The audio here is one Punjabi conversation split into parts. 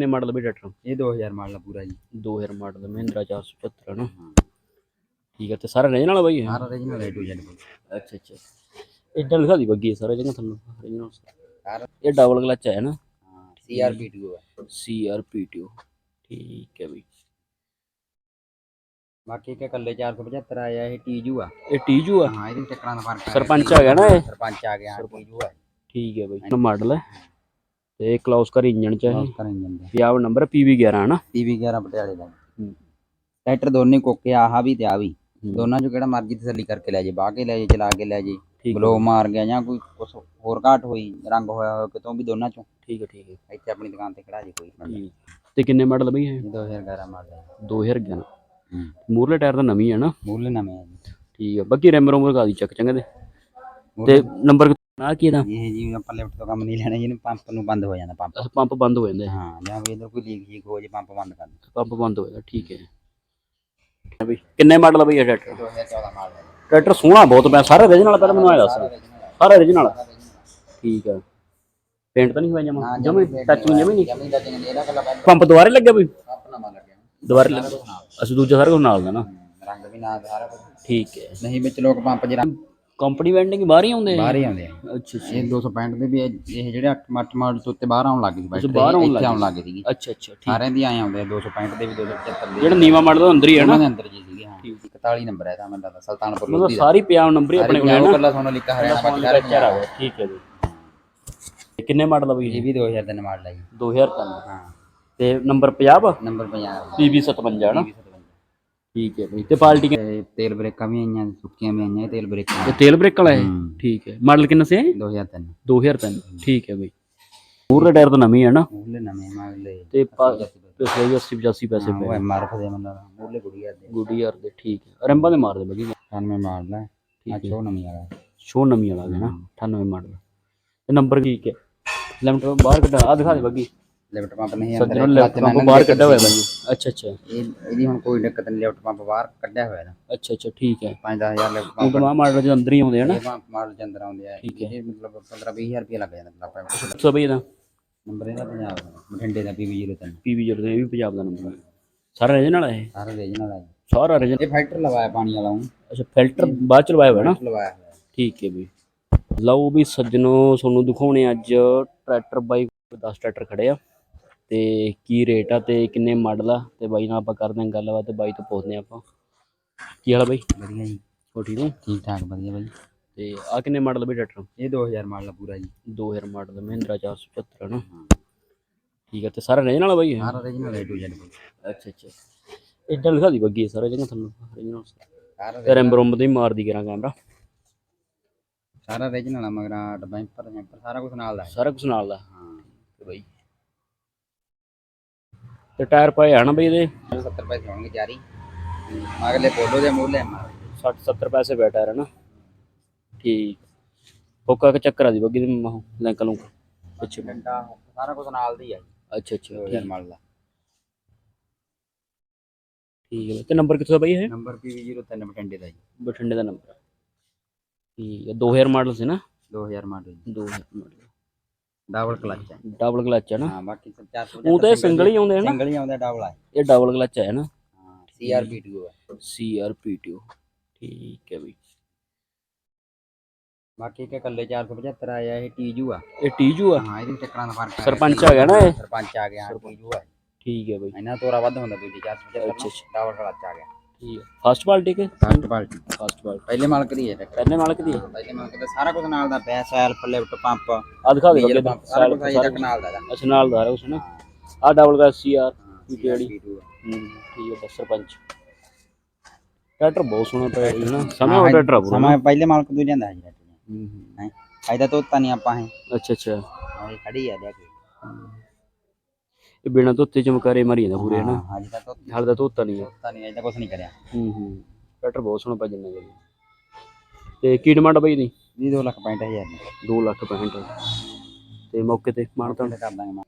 ਕਿੰਨੇ ਮਾਡਲ ਵੀ ਟਰੈਕਟਰ ਇਹ 2000 ਮਾਡਲ ਪੂਰਾ ਜੀ। 2000 ਮਾਡਲ ਮਹਿੰਦਰਾ 475 ਹੈ ਨਾ। ਠੀਕ ਹੈ ਤੇ ਸਾਰਾ ਰੇਂਜ ਨਾਲ ਬਾਈ ਇਹ? ਸਾਰਾ original ਹੈ ਟੂ ਜੈਡ ਅੱਛਾ ਅੱਛਾ। ਇਦਾਂ ਲਿਖਾ ਦੀ ਬੱਗੀ ਹੈ ਸਾਰਾ ਜਗ੍ਹਾ ਤੁਹਾਨੂੰ original ਸਾਰਾ। ਇਹ ਡਬਲ ਕਲਚ ਹੈ ਨਾ? ਹਾਂ CRP2 ਹੈ CRPTO ਠੀਕ ਹੈ ਬਈ। ਬਾਕੀ ਕਿ ਕੱਲੇ 475 ਆਇਆ ਇਹ ਟੀਜੂ ਆ। ਇਹ ਟੀਜੂ ਆ? ਹਾਂ ਇਹਦੇ ਚੱਕਰਾਂ ਦਾ ਫ਼ਰਕ ਹੈ ਸਰਪੰਚ ਆ ਗਿਆ ਨਾ ਇਹ? ਸਰਪੰਚ ਆ ਗਿਆ ਟੀਜੂ ਹੈ ਠੀਕ ਹੈ ਬਈ ਮਾਡਲ ਹੈ। ਤੇ ਕਲੌਸ ਕਰ ਇੰਜਨ ਚ ਹੈ ਉਸ ਕਰਨ ਜਾਂਦਾ ਪੰਜਾਬ ਨੰਬਰ PV11 ਹੈ ਨਾ? ਟੀਵੀ 11 ਪਟਿਆਲੇ ਦਾ। ਹੂੰ। ਟਰੈਕਟਰ ਦੋਨੇ ਕੋਕੇ ਆਹ ਵੀ ਤੇ ਆ ਵੀ। ਹੂੰ। ਦੋਨਾਂ ਚੋਂ ਕਿਹੜਾ ਮਰਜ਼ੀ ਤਸੱਲੀ ਕਰਕੇ ਲੈ ਜੇ ਬਾਹ ਕੇ ਲੈ ਜੇ ਚਲਾ ਕੇ ਲੈ ਜੇ। ਠੀਕ ਹੈ ਬਲੋ ਮਾਰ ਗਿਆ ਜਾਂ ਕੋਈ ਕੁਛ ਹੋਰ ਘਾਟ ਹੋਈ ਰੰਗ ਹੋਇਆ ਹੋਇਆ ਕਿਤੋਂ ਵੀ ਦੋਨਾਂ ਚੋਂ। ਠੀਕ ਹੈ ਠੀਕ ਹੈ ਇੱਥੇ ਆਪਣੀ ਦੁਕਾਨ ਤੇ ਖੜਾ ਜੇ ਕੋਈ। ਬੰਦਾ। ਠੀਕ ਤੇ ਕਿੰਨੇ ਮਾਡਲ ਬਈ ਇਹ? ਇਹ 2011 ਮਾਡਲ 2011 ਹੂੰ। ਮੂਰਲੇ ਟਾਇਰ ਤਾਂ ਨਵੀਂ ਹੈ ਨਾ। ਮੂਲ ਨਵੇਂ ਆ ਜੀ। ਠੀਕ ਹੈ ਬਾਕੀ ਰੈਮ ਰੋਮ ਲਗਾ ਦੀ ਚੱਕ ਚੰਗੇ ਦੇ। ਤੇ ਨੰਬਰ ਨਾ ਕੀ ਇਹਦਾ? ਇਹ ਜੀ ਆਪਾਂ ਲੈਫਟ ਤੋਂ ਕੰਮ ਨਹੀਂ ਲੈਣਾ ਜਿਹਨੂੰ ਪੰਪ ਨੂੰ ਬੰਦ ਹੋ ਜਾਂਦਾ ਪੰਪ। ਪੰਪ ਬੰਦ ਹੋ ਜਾਂਦਾ। ਹਾਂ ਜਾਂ ਵੀ ਇਧਰ ਕੋਈ ਲੀਕ ਲੀਕ ਹੋ ਜੇ ਪੰਪ ਬੰਦ ਕਰ ਦਿੰਦਾ ਪੰਪ ਬੰਦ ਹੋ ਜਾਂਦਾ ਠੀਕ ਹੈ ਬਈ ਕਿੰਨੇ ਮਾਡਲ ਆ ਬਈ ਇਹ ਟਰੈਕਟਰ? 2014 ਮਾਡਲ ਟਰੈਕਟਰ ਸੋਹਣਾ ਬਹੁਤ ਪਿਆ ਸਾਰਾ origignal ਪਹਿਲਾਂ ਮੈਨੂੰ ਆਇਆ ਦੱਸ। ਸਾਰਾ origignal ਠੀਕ ਹੈ ਪੇਂਟ ਤਾਂ ਨਹੀਂ ਹੋਇਆ ਜਮਾ? ਜਮੇ ਟੱਚ ਨਹੀਂ ਜਮੇ ਨਹੀਂ। ਦਾ ਇਹਦਾ ਪੰਪ ਦੁਬਾਰੇ ਲੱਗਿਆ ਬਈ? ਆਪਣਾ ਮਾਰ ਲੱਗਿਆ ਦੁਬਾਰੇ ਲੱਗਿਆ ਅਸੀਂ ਦੂਜਾ ਸਾਰਾ ਕੁਝ ਨਾਲ ਦਾ ਨਾ। ਰੰਗ ਵੀ ਨਾ ਸਾਰਾ ਕੁਝ। ਠੀਕ ਹੈ। ਨਹੀਂ ਵਿੱਚ ਲੋਕ ਪੰਪ ਜਿਹੜਾ ਕੰਪਨੀ ਵੈਂਡਿੰਗ ਬਾਹਰ ਹੀ ਆਉਂਦੇ ਆ ਬਾਹਰ ਹੀ ਆਉਂਦੇ ਆ। ਅੱਛਾ ਅੱਛਾ। ਇਹ 265 ਦੇ ਵੀ ਇਹ ਇਹ ਜਿਹੜੇ 8 8 ਮਾਡਲ ਤੋਂ ਉੱਤੇ ਬਾਹਰ ਆਉਣ ਲੱਗ ਗਈ ਬਾਈਕ ਬਾਹਰ ਆਉਣ ਲੱਗ ਇੱਥੇ ਆਉਣ ਲੱਗ ਗਈ ਸੀਗੀ। ਅੱਛਾ ਅੱਛਾ ਠੀਕ। ਸਾਰਿਆਂ ਦੀ ਆਏ ਆਉਂਦੇ ਆ 265 ਦੇ ਵੀ 275 ਦੇ ਜਿਹੜਾ ਨੀਵਾ ਮਾਡਲ ਦਾ ਅੰਦਰ ਹੀ ਹੈ ਨਾ? ਉਹਨਾਂ ਦੇ ਅੰਦਰ ਜੀ ਸੀਗੇ ਹਾਂ। 41 ਨੰਬਰ ਹੈ ਤਾਂ ਮੈਨੂੰ ਲੱਗਦਾ ਸੁਲਤਾਨਪੁਰ ਮਤਲਬ ਲੋਧੀ ਦਾ। ਸਾਰੀ ਪਿਆਰ ਨੰਬਰ ਹੀ ਆਪਣੇ ਕੋਲ ਹੈ ਨਾ? ਕੱਲਾ ਸੋਨਾ ਲਿਖਾ ਹਰਿਆਣਾ ਬਾਕੀ ਸਾਰੇ ਆ ਗਿਆ ਠੀਕ ਹੈ ਜੀ। ਤੇ ਕਿੰਨੇ ਮਾਡਲ ਆ ਬਈ ਇਹ ਵੀ 2003 ਮਾਡਲ ਹੈ ਜੀ 2003 ਹਾਂ। ਤੇ ਨੰਬਰ 50 ਨੰਬਰ 50 PB 57 ਨਾ? ਠੀਕ ਹੈ ਬਈ ਤੇ ਪਾਰਟੀ ਕਿ- ਤੇ ਤੇਲ ਬ੍ਰੇਕਾਂ ਵੀ ਆਈਆਂ ਸੁੱਕੀਆਂ ਵੀ ਆਈਆਂ ਇਹ ਤੇਲ ਬ੍ਰੇਕਾਂ। ਤੇ ਤੇਲ ਬ੍ਰੇਕ ਵਾਲਾ ਹੈ? ਹੂੰ। ਠੀਕ ਹੈ। ਮਾਡਲ ਕਿੰਨਾ ਸੀ 2003 2003 ਠੀਕ ਹੈ ਬਈ। ਪੂਰਾ ਟਾਇਰ ਤਾਂ ਨਵੀਂ ਹੈ ਨਾ। ਮੂਲੇ ਨਵੇਂ ਮਾਡਲ ਤੇ ਪਾ- ਪਿਛਲੇ ਵੀ 80 85 ਪੈਸੇ ਪਏ ਐਮਆਰਐਫ ਦੇ ਮੈਨੂੰ ਮੂਲੇ ਗੁੜੀਆ ਦੇ। ਗੁੱਡੀ ਯਾਰ ਦੇ ਠੀਕ ਹੈ। ਰੰਬਾ ਦੇ ਮਾਰ ਦੇ ਬਗੀ 98 ਮਾਡਲ ਹੈ। ਠੀਕ ਆ ਚੋ ਨਵੀਂ ਵਾਲਾ। ਸ਼ੋ ਨਵੀਂ ਵਾਲਾ ਹੈ ਨਾ। 98 ਮਾਡਲ ਤੇ ਨੰਬਰ ਠੀਕ ਹੈ? ਲਿਮਟ ਬਾਹਰ ਕੱਢਾ। ਆ ਦਿਖਾ ਦੇ ਬਗੀ ਲਿਫਟ ਪੰਪ ਨਹੀਂ ਸੱਜਣੋਂ ਅੰਦਰ ਲਿਮਟ ਪੰਪ ਬਾਹਰ ਕੱਢਿਆ ਹੋਇਆ ਬਾਈ ਅੱਛਾ ਅੱਛਾ। ਇਹ ਇਹਦੀ ਹੁਣ ਕੋਈ ਦਿੱਕਤ ਨਹੀਂ ਲਿਫਟ ਪੰਪ ਬਾਹਰ ਕੱਢਿਆ ਹੋਇਆ ਨਾ ਅੱਛਾ ਅੱਛਾ ਠੀਕ ਹੈ। 5-10000 ਲਿਫਟ ਪੰਪ ਤਾਂ ਮਾਡਲ ਦੇ ਅੰਦਰ ਹੀ ਆਉਂਦੇ ਹਨ ਇਹ ਪੰਪ ਮਾਡਲ ਚ ਅੰਦਰ ਆਉਂਦੇ ਆ। ਇਹ ਮਤਲਬ 15-20000 ਰੁਪਏ ਲੱਗ ਜਾਂਦਾ ਆਪਾਂ ਸੋ ਬਈ ਇਹਦਾ ਨੰਬਰ ਇਹਦਾ ਪੰਜਾਬ ਦਾ ਬਠਿੰਡੇ ਦਾ PB03 ਪੀਵੀ ਜਰ ਇਹ ਵੀ ਪੰਜਾਬ ਦਾ ਨੰਬਰ ਹੈ। ਸਾਰਾ ਰੀਜਨਲ ਹੈ ਇਹ? ਸਾਰਾ ਰੀਜਨਲ ਹੈ ਸਾਰਾ ਰੀਜਨਲ ਇਹ ਫਾਈਟਰ ਲਵਾਇਆ ਪਾਣੀ ਵਾਲਾ ਉਹ। ਅੱਛਾ ਫਿਲਟਰ ਬਾਅਦ ਚ ਲਵਾਇਆ ਹੋਇਆ ਨਾ? ਲਵਾਇਆ ਹੋਇਆ। ਠੀਕ ਹੈ ਬਈ। ਲਓ ਵੀ ਸੱਜਣੋ ਤੁਹਾਨੂੰ ਦਿਖਾਉਣੇ ਅੱਜ ਟਰੈਕਟਰ ਬਾਈ 10 ਟਰੈਕਟਰ ਖੜੇ ਆ। ਤੇ ਕੀ ਰੇਟ ਆ ਤੇ ਕਿੰਨੇ ਮਾਡਲ ਆ? ਤੇ ਬਾਈ ਨਾਲ ਆਪਾਂ ਕਰਦੇ ਹਾਂ ਗੱਲਬਾਤ ਤੇ ਬਾਈ ਤੋਂ ਪੁੱਛਦੇ ਹਾਂ ਆਪਾਂ। ਕੀ ਹਾਲ ਆ ਬਾਈ? ਵਧੀਆ ਜੀ। ਹੋ ਠੀਕ ਹੋ? ਠੀਕ ਠਾਕ ਵਧੀਆ ਬਾਈ। ਤੇ ਆ ਕਿੰਨੇ ਮਾਡਲ ਬਈ ਟਰੈਕਟਰ ਇਹ 2000 ਮਾਡਲ ਆ ਪੂਰਾ ਜੀ। 2000 ਮਾਡਲ ਮਹਿੰਦਰਾ 475 ਨਾ। ਠੀਕ ਹੈ ਤੇ ਸਾਰਾ ਰੇਂਜ ਨਾਲ ਬਾਈ? ਸਾਰਾ ਰੀਜਨਲ ਹੈ ਟੂ ਜੈਡ ਅੱਛਾ ਅੱਛਾ। ਇਦਾਂ ਲਿਖਾ ਦੀ ਬੱਗੀ ਸਾਰਾ ਜਗ੍ਹਾ ਤੁਹਾਨੂੰ original ਸਾਰਾ ਤੇ ਰੈਮ ਰੋਮ ਤੇ ਮਾਰਦੀ ਕਰਾਂ ਕੈਮਰਾ ਸਾਰਾ ਰੀਜਨਲ ਆ ਮਗਰਾਂ ਡਬੈਂਪਰ ਜੈਂਪਰ ਸਾਰਾ ਕੁਝ ਨਾਲ ਦਾ। ਸਾਰਾ ਕੁਝ ਨਾਲ ਦਾ। ਹਾਂ। ਤੇ ਬਾਈ ਤੇ ਟਾਇਰ ਪਾਏ ਆ ਨਾ ਬਈ ਇਹਦੇ? 70 ਪੈਸੇ ਹੋਣਗੇ ਜਾਰੀ। ਅਗਲੇ ਪੋਲੋ ਦੇ ਮੂਲੇ 60 70 ਪੈਸੇ ਬੈਠਾ ਹੈ ਨਾ? ਠੀਕ। ਫੋਕਾ ਕੇ ਚੱਕਰ ਆ ਦੀ ਬੱਗੀ ਦੇ ਮਾਹੋ ਲੈਂਕ ਲੂੰ ਪਿੱਛੇ। ਡੰਡਾ ਸਾਰਾ ਕੁਝ ਨਾਲ ਦੀ ਆ ਅੱਛਾ ਅੱਛਾ 2000 ਮਾਡਲ ਦਾ। ਠੀਕ ਹੈ ਤੇ ਨੰਬਰ ਕਿੱਥੋਂ ਦਾ ਬਈ ਇਹ? ਨੰਬਰ PV03 ਬਟੰਡੇ ਦਾ ਜੀ। ਬਠਿੰਡੇ ਦਾ ਨੰਬਰ। ਠੀਕ ਹੈ 2000 ਮਾਡਲ ਸੀ ਨਾ? 2000 ਮਾਡਲ 2000 ਮਾਡਲ। ਡਬਲ ਕਲਚ ਹੈ। ਡਬਲ ਕਲਚ ਹੈ ਨਾ? ਹਾਂ ਬਾਕੀ 400 ਉਹ ਤਾਂ ਸਿੰਗਲ ਹੀ ਆਉਂਦੇ ਹਨ ਸਿੰਗਲ ਹੀ ਆਉਂਦਾ ਡਬਲ ਹੈ ਇਹ। ਡਬਲ ਕਲਚ ਹੈ ਨਾ? ਹਾਂ CRP2 ਹੈ CRPTO ਠੀਕ ਹੈ ਬਈ। ਬਾਕੀ ਕਿ ਕੱਲੇ 475 ਆਇਆ ਇਹ ਟੀਜੂ ਆ। ਇਹ ਟੀਜੂ ਆ? ਹਾਂ ਇਹਦੇ ਚੱਕਰਾਂ ਦਾ ਫ਼ਰਕ ਹੈ ਸਰਪੰਚ ਆ ਗਿਆ ਨਾ ਇਹ? ਸਰਪੰਚ ਆ ਗਿਆ ਟੀਜੂ ਹੈ ਠੀਕ ਹੈ ਬਈ। ਇਹਨਾਂ ਤੋਰਾ ਵੱਧ ਹੁੰਦਾ ਦੂਜੀ 475 ਅੱਛਾ, ਅੱਛਾ। ਡਬਲ ਕਲਚ ਆ ਗਿਆ। ਠੀਕ ਹੈ? ਫਸਟ ਪਾਰਟੀ ਕੇ? ਫਸਟ ਪਾਰਟੀ ਫਸਟ ਪਾਰਟੀ ਪਹਿਲੇ ਮਾਲਕ ਦੀ ਹੈ ਟਰੈਕਟਰ ਪਹਿਲੇ ਮਾਲਕ ਦੀ ਪਹਿਲੇ ਮਾਲਕ ਦਾ ਸਾਰਾ ਕੁਝ ਨਾਲ ਦਾ ਬੈਸ ਹੈਲਪ ਲਿਫਟ ਪੰਪ। ਆ ਦਿਖਾ ਦੇ ਪੰਪ ਸਾਰਾ ਕੁਝ ਅਜੇ ਤੱਕ ਨਾਲ ਦਾ ਹੈਗਾ। ਅੱਛਾ ਨਾਲ ਦਾ ਹੈ ਉਸ ਨੇ ਆ ਡਬਲ ਦਾ ਸੀਆਰ ਹਾਂ, ਕਿਹੜੀ? CRP2 ਹੈ। ਹੂੰ ਠੀਕ ਹੈ ਬਸ ਸਰਪੰਚ। ਟਰੈਕਟਰ ਬਹੁਤ ਸੋਹਣਾ ਪਿਆ ਹੈ ਨਾ ਸਮੇਂ ਉਹ ਟਰੈਕਟਰ ਪੂਰਾ ਸਮਾਂ ਪਹਿਲੇ ਮਾਲਕ ਤੋਂ ਜਾਂਦਾ ਹੈ ਟਰੈਕਟਰ। ਹੂੰ, ਹੂੰ। ਹੈ? ਫਾਇਦਾ ਤਾਂ ਨਹੀਂ ਆਪਾਂ ਹੈ? ਅੱਛਾ ਅੱਛਾ। ਇਹ ਖੜੀ ਆ ਦੇਖ। ਇਹ ਬਿਨਾ ਧੋਤੇ ਚਮਕਾਰੇ ਮਾਰੀ ਜਾਂਦਾ ਪੂਰੇ ਨਾ ਹਾਂ ਅੱਜ ਤੱਕ ਹਾਲ ਦਾ ਧੋਤਾ ਨਹੀਂ ਹੈ। ਨਹੀਂ ਅਜੇ ਕੁਝ ਨਹੀਂ ਕਰਿਆ। ਹੂੰ ਹੂੰ। ਟਰੈਕਟਰ ਬਹੁਤ ਸੋਹਣਾ ਪਿਆ ਜਿੰਨਾ ਜੀ ਤੇ ਕੀ ਡਿਮਾਂਡ ਬਈ ਦੀ ਜੀ 2 ਲੱਖ 65000 ਦੀ। 2 ਲੱਖ 65 ਤੇ ਮੌਕੇ ਤੇ ਮਾਨਤਾਨ ਤਾਂ ਕਰ ਦਾਂਗੇ ਮੈਂ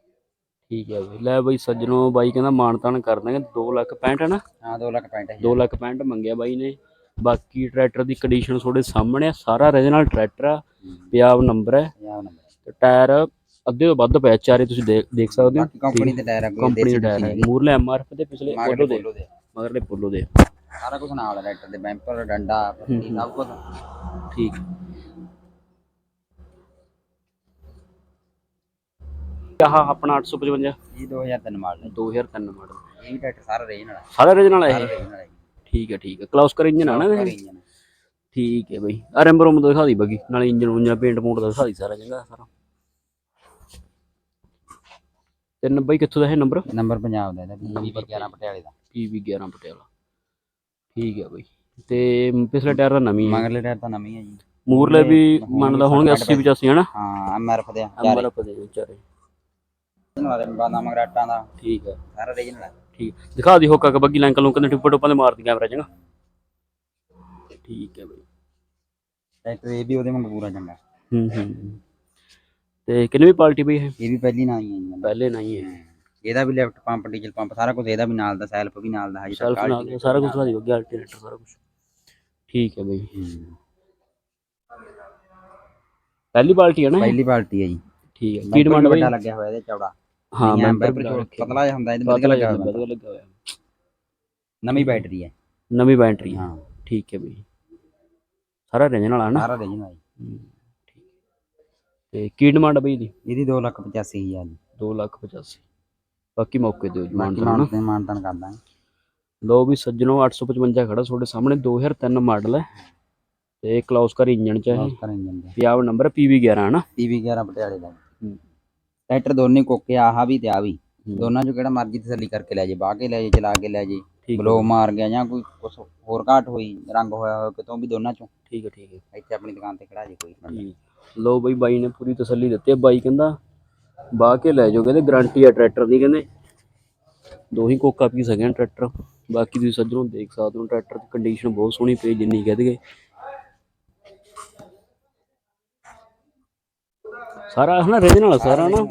ਠੀਕ ਹੈ ਬਈ। ਲੈ ਬਈ ਸੱਜਣੋ ਬਾਈ ਕਹਿੰਦਾ ਮਾਨਤਾਨ ਕਰ ਦਾਂਗੇ। 2 ਲੱਖ 65 ਹੈ ਨਾ ਹਾਂ 2 ਲੱਖ 65000 2 ਲੱਖ 65 ਮੰਗਿਆ ਬਾਈ ਨੇ। ਬਾਕੀ ਟਰੈਕਟਰ ਦੀ ਕੰਡੀਸ਼ਨ ਤੁਹਾਡੇ ਸਾਹਮਣੇ ਆ। ਸਾਰਾ ਰੀਜਨਲ ਟਰੈਕਟਰ ਆ। ਪੰਜਾਬ ਨੰਬਰ ਹੈ। ਪੰਜਾਬ ਨੰਬਰ। ਤੇ ਟਾਇਰ ਅੱਧੇ ਤੋਂ ਵੱਧ ਪਿਆ ਚਾਰੇ ਤੁਸੀਂ ਦੇਖ ਦੇਖ ਸਕਦੇ ਹੋ। ਕੰਪਨੀ ਦੇ ਟਾਇਰ ਆ ਕੋਈ ਕੰਪਨੀ ਦੇ ਟਾਇਰ ਹੈ ਮੂਰਲੇ ਐਮਆਰਐਫ ਦੇ ਪਿਛਲੇ ਪੋਲੋ ਦੇ। ਮਗਰਲੇ ਪੋਲੋ ਦੇ ਸਾਰਾ ਕੁਝ ਨਾਲ ਟਰੈਕਟਰ ਦੇ ਬੈਂਪਰ ਡੰਡਾ ਪੱਤੀ ਸਭ ਕੁਝ ਠੀਕ। ਆਹ ਆਪਣਾ 855 ਇਹ 2003 ਮਾਡਲ ਹੈ। 2003 ਮਾਡਲ ਇਹ ਟਰੈਕਟਰ ਸਾਰਾ ਰੇਂਜ ਨਾਲ ਸਾਰਾ ਇਹ? ਰੇਂਜ ਨਾਲ ਹੈ ਠੀਕ ਹੈ ਠੀਕ ਹੈ। ਕਲਾਸਕਰ ਇੰਜਨ ਆ ਨਾ ਇਹ? ਠੀਕ ਹੈ ਬਈ। ਆ ਰੈਂਬਰ ਦਿਖਾ ਦੀ ਬਗੀ ਨਾਲੇ ਇੰਜਨ ਉਂਜਨ ਪੇਂਟ ਪੂੰਟ ਦਾ ਦਿਖਾ ਦੀ ਸਾਰਾ ਚੰਗਾ ਸਾਰਾ। ਤੇ ਨੰਬਰ ਕਿੱਥੋਂ ਦਾ ਹੈ ਨੰਬਰ? ਨੰਬਰ ਪੰਜਾਬ ਦਾ ਇਹਦਾ ਨੰਬਰ 11 ਪਟਿਆਲੇ ਦਾ। PV 11 ਪਟਿਆਲਾ। ਠੀਕ ਹੈ ਬਈ। ਤੇ ਪਿਛਲੇ ਟਾਇਰ ਦਾ ਨਵੀਂ ਹੈ। ਮਗਰਲੇ ਟਾਇਰ ਤਾਂ ਨਵੀਂ ਹੈ ਜੀ। ਮੂਰਲੇ ਵੀ ਮੰਨਦਾ ਹੋਣਗੇ 80 85 ਹਨਾ? ਹਾਂ ਐਮਆਰਐਫ ਦੇ ਆ, ਚਾਰੇ। ਐਮਆਰਐਫ ਦੇ ਵਿਚਾਰੇ ਇਹਨਾਂ ਦੇ ਬਾਦਾਂ ਮਗਰਾਟਾਂ ਦਾ। ਠੀਕ ਹੈ। ਸਾਰਾ ਰੇਂਜ ਨਾਲ ਹੈ। ਠੀਕ ਦਿਖਾ ਦੀ ਹੋਕਾ ਕਿ ਬੱਗੀ ਲੈਂਕ ਲੁੰਕ ਦੇ ਟਿੱਪਰ ਟੁੱਪਾਂ ਦੇ ਮਾਰਦੀ ਕੈਮਰਾ ਚੰਗਾ। ਠੀਕ ਹੈ ਬਈ। ਟਰੈਕਟਰ ਇਹ ਵੀ ਉਹਦੇ ਵਾਂਗ ਪੂਰਾ ਚੰਗਾ। ਹੂੰ ਹੂੰ। ਤੇ ਕਿੰਨੀ ਵੀ ਪਾਰਟੀ ਬਈ ਇਹ? ਇਹ ਵੀ ਪਹਿਲੀ ਨਾਲ ਹੀ ਹੈ ਜੀ। ਪਹਿਲੇ ਨਹੀਂ ਹੈ ਇਹਦਾ ਵੀ ਲੈਫਟ ਪੰਪ ਡੀਜ਼ਲ ਪੰਪ ਸਾਰਾ ਕੁਝ ਇਹਦਾ ਵੀ ਨਾਲ ਦਾ ਸੈਲਫ ਵੀ ਨਾਲ ਦਾ ਹੈ ਸੈਲਫ ਨਾਲ ਸਾਰਾ ਕੁਝ ਦਿਖਾ ਦੀ ਬੱਗੀ ਅਲਟਰਨੇਟਰ ਸਾਰਾ ਕੁਝ ਠੀਕ ਹੈ ਬਈ। ਪਹਿਲੀ ਪਾਰਟੀ ਹੈ ਨਾ ਇਹ? ਪਹਿਲੀ ਪਾਰਟੀ ਹੈ ਜੀ। ਠੀਕ ਹੈ। ਕੀ ਡਿਮਾਂਡ ਬਈ? ਵੱਡਾ ਲੱਗਿਆ ਹੋਇਆ ਇਹਦੇ ਚੌੜਾ। ਹਾਂ ਮੈਂ ਮੈਂਬਰ ਪਤਲਾ ਜਿਹਾ ਹੁੰਦਾ ਇਹਦੇ ਵਧੀਆ ਲੱਗਾ ਹੋਇਆ ਲੱਗਾ ਹੋਇਆ। ਨਵੀਂ ਬੈਟਰੀ ਹੈ। ਨਵੀਂ ਬੈਟਰੀ ਹੈ। ਹਾਂ। ਠੀਕ ਹੈ ਬਈ। ਸਾਰਾ ਰੇਂਜ ਨਾਲ ਆ ਨਾ? ਸਾਰਾ ਰੇਂਜ ਨਾਲ ਜੀ। ਹੂੰ, ਠੀਕ ਤੇ ਕੀ ਡਿਮਾਂਡ ਬਈ ਦੀ ਇਹਦੀ 285000 ਜੀ 2 ਲੱਖ 85 ਬਾਕੀ ਮੌਕੇ ਦਿਓ ਬਾਕੀ ਜਮਾਨ ਮਾਨ ਤੇ ਮਾਨਤਨ ਕਰ ਦਾਂਗੇ। ਵੀ ਸੱਜਣੋ 855 ਖੜਾ ਤੁਹਾਡੇ ਸਾਹਮਣੇ 2003 ਮਾਡਲ ਹੈ। ਤੇ ਕਲੌਸਕਰ ਇੰਜਨ ਚ ਹੈ ਬਸ ਕਰ ਇੰਜਨ ਦਾ ਪੰਜਾਬ ਨੰਬਰ PV11 ਹੈ ਨਾ ਟੀਵੀ 11 ਪਟਿਆਲੇ ਦਾ। ਹੂੰ। ਟਰੈਕਟਰ ਦੋਨੇ ਕੋਕੇ ਆਹ ਵੀ ਤੇ ਆ ਵੀ। ਹੂੰ। ਦੋਨਾਂ ਚੋਂ ਕਿਹੜਾ ਮਰਜ਼ੀ ਤਸੱਲੀ ਕਰਕੇ ਲੈ ਜੇ ਬਾਹ ਕੇ ਲੈ ਜੇ ਚਲਾ ਕੇ ਲੈ ਜੇ ਠੀਕ ਹੈ। ਬਲੋ ਮਾਰ ਗਿਆ ਜਾਂ ਕੋਈ ਕੁਛ ਹੋਰ ਘਾਟ ਹੋਈ ਰੰਗ ਹੋਇਆ ਹੋਇਆ ਕਿਤੋਂ ਵੀ ਦੋਨਾਂ ਚੋਂ। ਠੀਕ ਹੈ ਠੀਕ ਹੈ। ਇੱਥੇ ਆਪਣੀ ਦੁਕਾਨ ਤੇ ਖੜਾ ਜੇ ਕੋਈ। ਠੀਕ ਲੋ ਬਈ ਬਾਈ ਨੇ ਪੂਰੀ ਤਸੱਲੀ ਦਿੱਤੀ ਹੈ ਬਾਈ ਕਹਿੰਦਾ ਬਾਹ ਕੇ ਲੈ ਜਾਓ ਕਹਿੰਦੇ ਗਾਰੰਟੀ ਆ ਟਰੈਕਟਰ ਦੀ ਕਹਿੰਦੇ ਦੋ ਹੀ ਕੋਕਾ ਪੀ ਸਕਿਆ ਟਰੈਕਟਰ ਬਾਕੀ ਤੁਸੀਂ ਸੱਜਣੋਂ ਦੇਖ ਸਕਦੇ ਹੋ ਟਰੈਕਟਰ ਦੀ ਕੰਡੀਸ਼ਨ ਬਹੁਤ ਸੋਹਣੀ ਪਈ ਜਿੰਨੀ ਕਹਿ ਦਗੇ ਸਾਰਾ ਹਨਾ ਰੇਂਜ ਨਾਲ ਸਾਰਾ ਨਾ?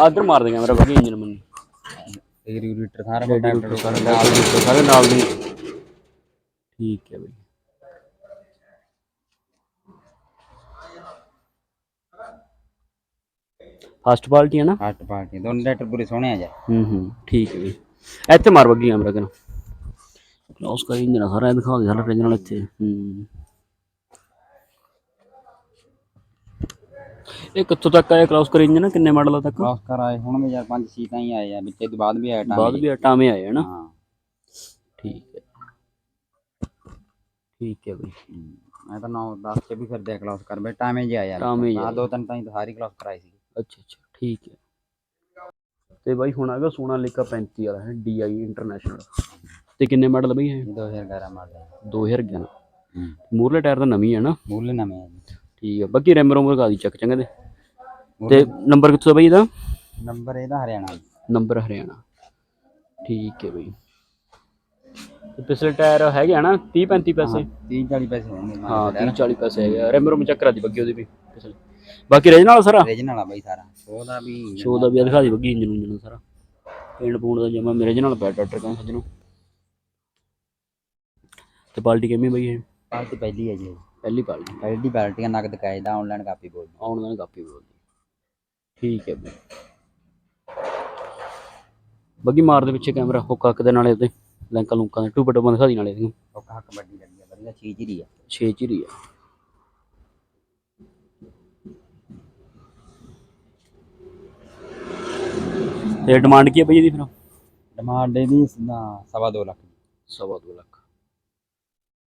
ਆਦਰ ਮਾਰ ਦੇ ਕੈਮਰਾ ਬਾਕੀ ਇੰਜਨ ਮੰਨੀ। ਰੈਗੂਲੇਟਰ ਸਾਰਾ ਰੇਡੀਏਟਰ ਸਾਰੇ ਨਾਲ ਦੇ ਸਾਰੇ ਨਾਲ ਦੇ। ਠੀਕ ਹੈ ਬਈ। ਫਸਟ ਪਾਰਟੀ ਹੈ ਨਾ? ਫਾਸਟ ਪਾਰਟੀ ਦੋਨੇ ਟਰੈਕਟਰ ਪੂਰੇ ਸੋਹਣੇ ਆ ਜਾ ਹੂੰ ਹੂੰ ਠੀਕ ਹੈ ਬਈ ਇੱਥੇ ਮਾਰ ਬੱਗੀ ਕੈਮਰਾ ਕਿਨ ਕਲੋਸ ਕਰੀ ਇੰਜਨ ਸਾਰਾ ਦਿਖਾ ਦੇ ਸਾਰਾ ਰੇਂਜ ਨਾਲ ਇੱਥੇ। ਹੂੰ। ਇਹ ਕਿੱਥੋਂ ਤੱਕ ਆਇਆ? ਕਲੋਸ ਕਰੀ ਇੰਜਨ ਕਿੰਨੇ ਮਾਡਲਾਂ ਤੱਕ? ਕ੍ਰਾਸ ਕਰ ਆਏ ਹੁਣ ਵੀ ਯਾਰ ਪੰਜ ਸੀਟਾਂ ਹੀ ਆਏ ਆ ਵਿੱਚ ਤੋਂ ਬਾਅਦ ਵੀ ਆਇਆ ਬਾਅਦ ਵੀ ਟਾਵੇਂ ਆਏ ਹਨ ਹਾਂ। ਠੀਕ ਹੈ। ਠੀਕ ਹੈ ਬਈ। ਮੈਂ ਤਾਂ 9 10 ਚ ਵੀ ਫਿਰਦੇ ਕਲਾਸ ਕਰ ਬੈ ਟਾਈਮੇ ਜੀ ਆਇਆ ਟਾਵੇਂ ਆ ਦੋ ਤਿੰਨ ਤਾਂ ਹੀ ਤਾਂ ਸਾਰੀ ਕਲਾਸ ਕਰਾਈ ਸੀ। ਅੱਛਾ ਅੱਛਾ ਠੀਕ ਹੈ। ਤੇ ਬਾਈ ਹੁਣ ਆਗਾ ਸੋਨਾਲੀਕਾ 35 ਵਾਲਾ ਹੈ DI ਇੰਟਰਨੈਸ਼ਨਲ ਤੇ ਕਿੰਨੇ ਮਾਡਲ ਬਈ ਇਹ? ਇਹ 2011 ਮਾਡਲ 2011 ਹੂੰ। ਮੂਰਲੇ ਟਾਇਰ ਤਾਂ ਨਵੀਂ ਹੈ ਨਾ? ਮੂਲ ਨਵੇਂ ਆ ਜੀ। ਠੀਕ ਹੈ ਬਾਕੀ ਰੈਮ ਰੋਮ ਲਗਾ ਦੀ ਚੱਕ ਚੰਗੇ ਦੇ ਤੇ ਨੰਬਰ ਕਿੱਥੋਂ ਬਈ ਇਹਦਾ? ਨੰਬਰ ਇਹਦਾ ਹਰਿਆਣਾ ਨੰਬਰ ਹਰਿਆਣਾ। ਠੀਕ ਹੈ ਬਈ। ਤੇ ਪਿਛਲੇ ਟਾਇਰ ਹੈਗੇ ਆ ਨਾ 30 35 ਪੈਸੇ? 30 40 ਪੈਸੇ ਹੋਣਗੇ। ਹਾਂ 30 40 ਪੈਸੇ ਹੈਗੇ ਰੈਮ ਰੋਮ ਚੱਕਰਾ ਦੀ ਬੱਗੀ ਉਹਦੀ ਵੀ। ਪਿਛਲੇ ਬਾਕੀ ਰੇਜ ਨਾਲ ਸਾਰਾ? ਰੀਜਨਲ ਆ ਬਾਈ ਸਾਰਾ। ਉਹਦਾ ਵੀ ਸ਼ੋ ਦਾ ਵੀ ਆ ਦਿਖਾ ਦੀ ਬੱਗੀ ਇੰਜਨ ਉਂਜਨ ਸਾਰਾ। ਪੇਂਟ ਪੂੰਟ ਦਾ ਜਮਾ ਮੇਰੇ ਜਨਾਲ ਪਿਆ ਟਰੈਕਟਰ ਕਹਿੰਦਾ ਸੱਜਣੋ। ਤੇ ਪਾਲਟੀ ਕਿਵੇਂ ਬਈ ਇਹ? ਪਾਰਟੀ ਪਹਿਲੀ ਹੈ ਜੀ ਪਹਿਲੀ ਪਾਲਟੀ। ਪਹਿਲੀ ਪਾਰਟੀ ਨਗਦ ਕਾਇਦਾ ਆਨਲਾਈਨ ਕਾਪੀ ਬੋਲ ਆਨਲਾਈਨ ਕਾਪੀ ਬੋਲਦੀ। ਠੀਕ ਹੈ ਬਈ। ਬੱਗੀ ਮਾਰ ਦੇ ਪਿੱਛੇ ਕੈਮਰਾ ਹੁੱਕ ਹੱਕ ਦੇ ਨਾਲੇ ਤੇ ਲੈਂਕਾਂ ਲੁੰਕਾਂ ਦੇ ਟੂਬ ਟੂਬਾਂ ਦਿਖਾ ਦੀ ਨਾਲੇ ਇਹਨੂੰ। ਉਹ ਹੱਕ ਵੱਡੀ ਲੱਗੀ ਆ ਵਧੀਆ ਚੀਜ਼ ਹੀ ਆ। 6 ਚਿਰੀ ਆ। ਤੇ ਡਿਮਾਂਡ ਕੀ ਹੈ ਬਈ ਇਹਦੀ ਫਿਰ? ਡਿਮਾਂਡ ਇਹਦੀ ਨਾ ਸਵਾ ਦੋ ਲੱਖ ਸਵਾ ਦੋ ਲੱਖ।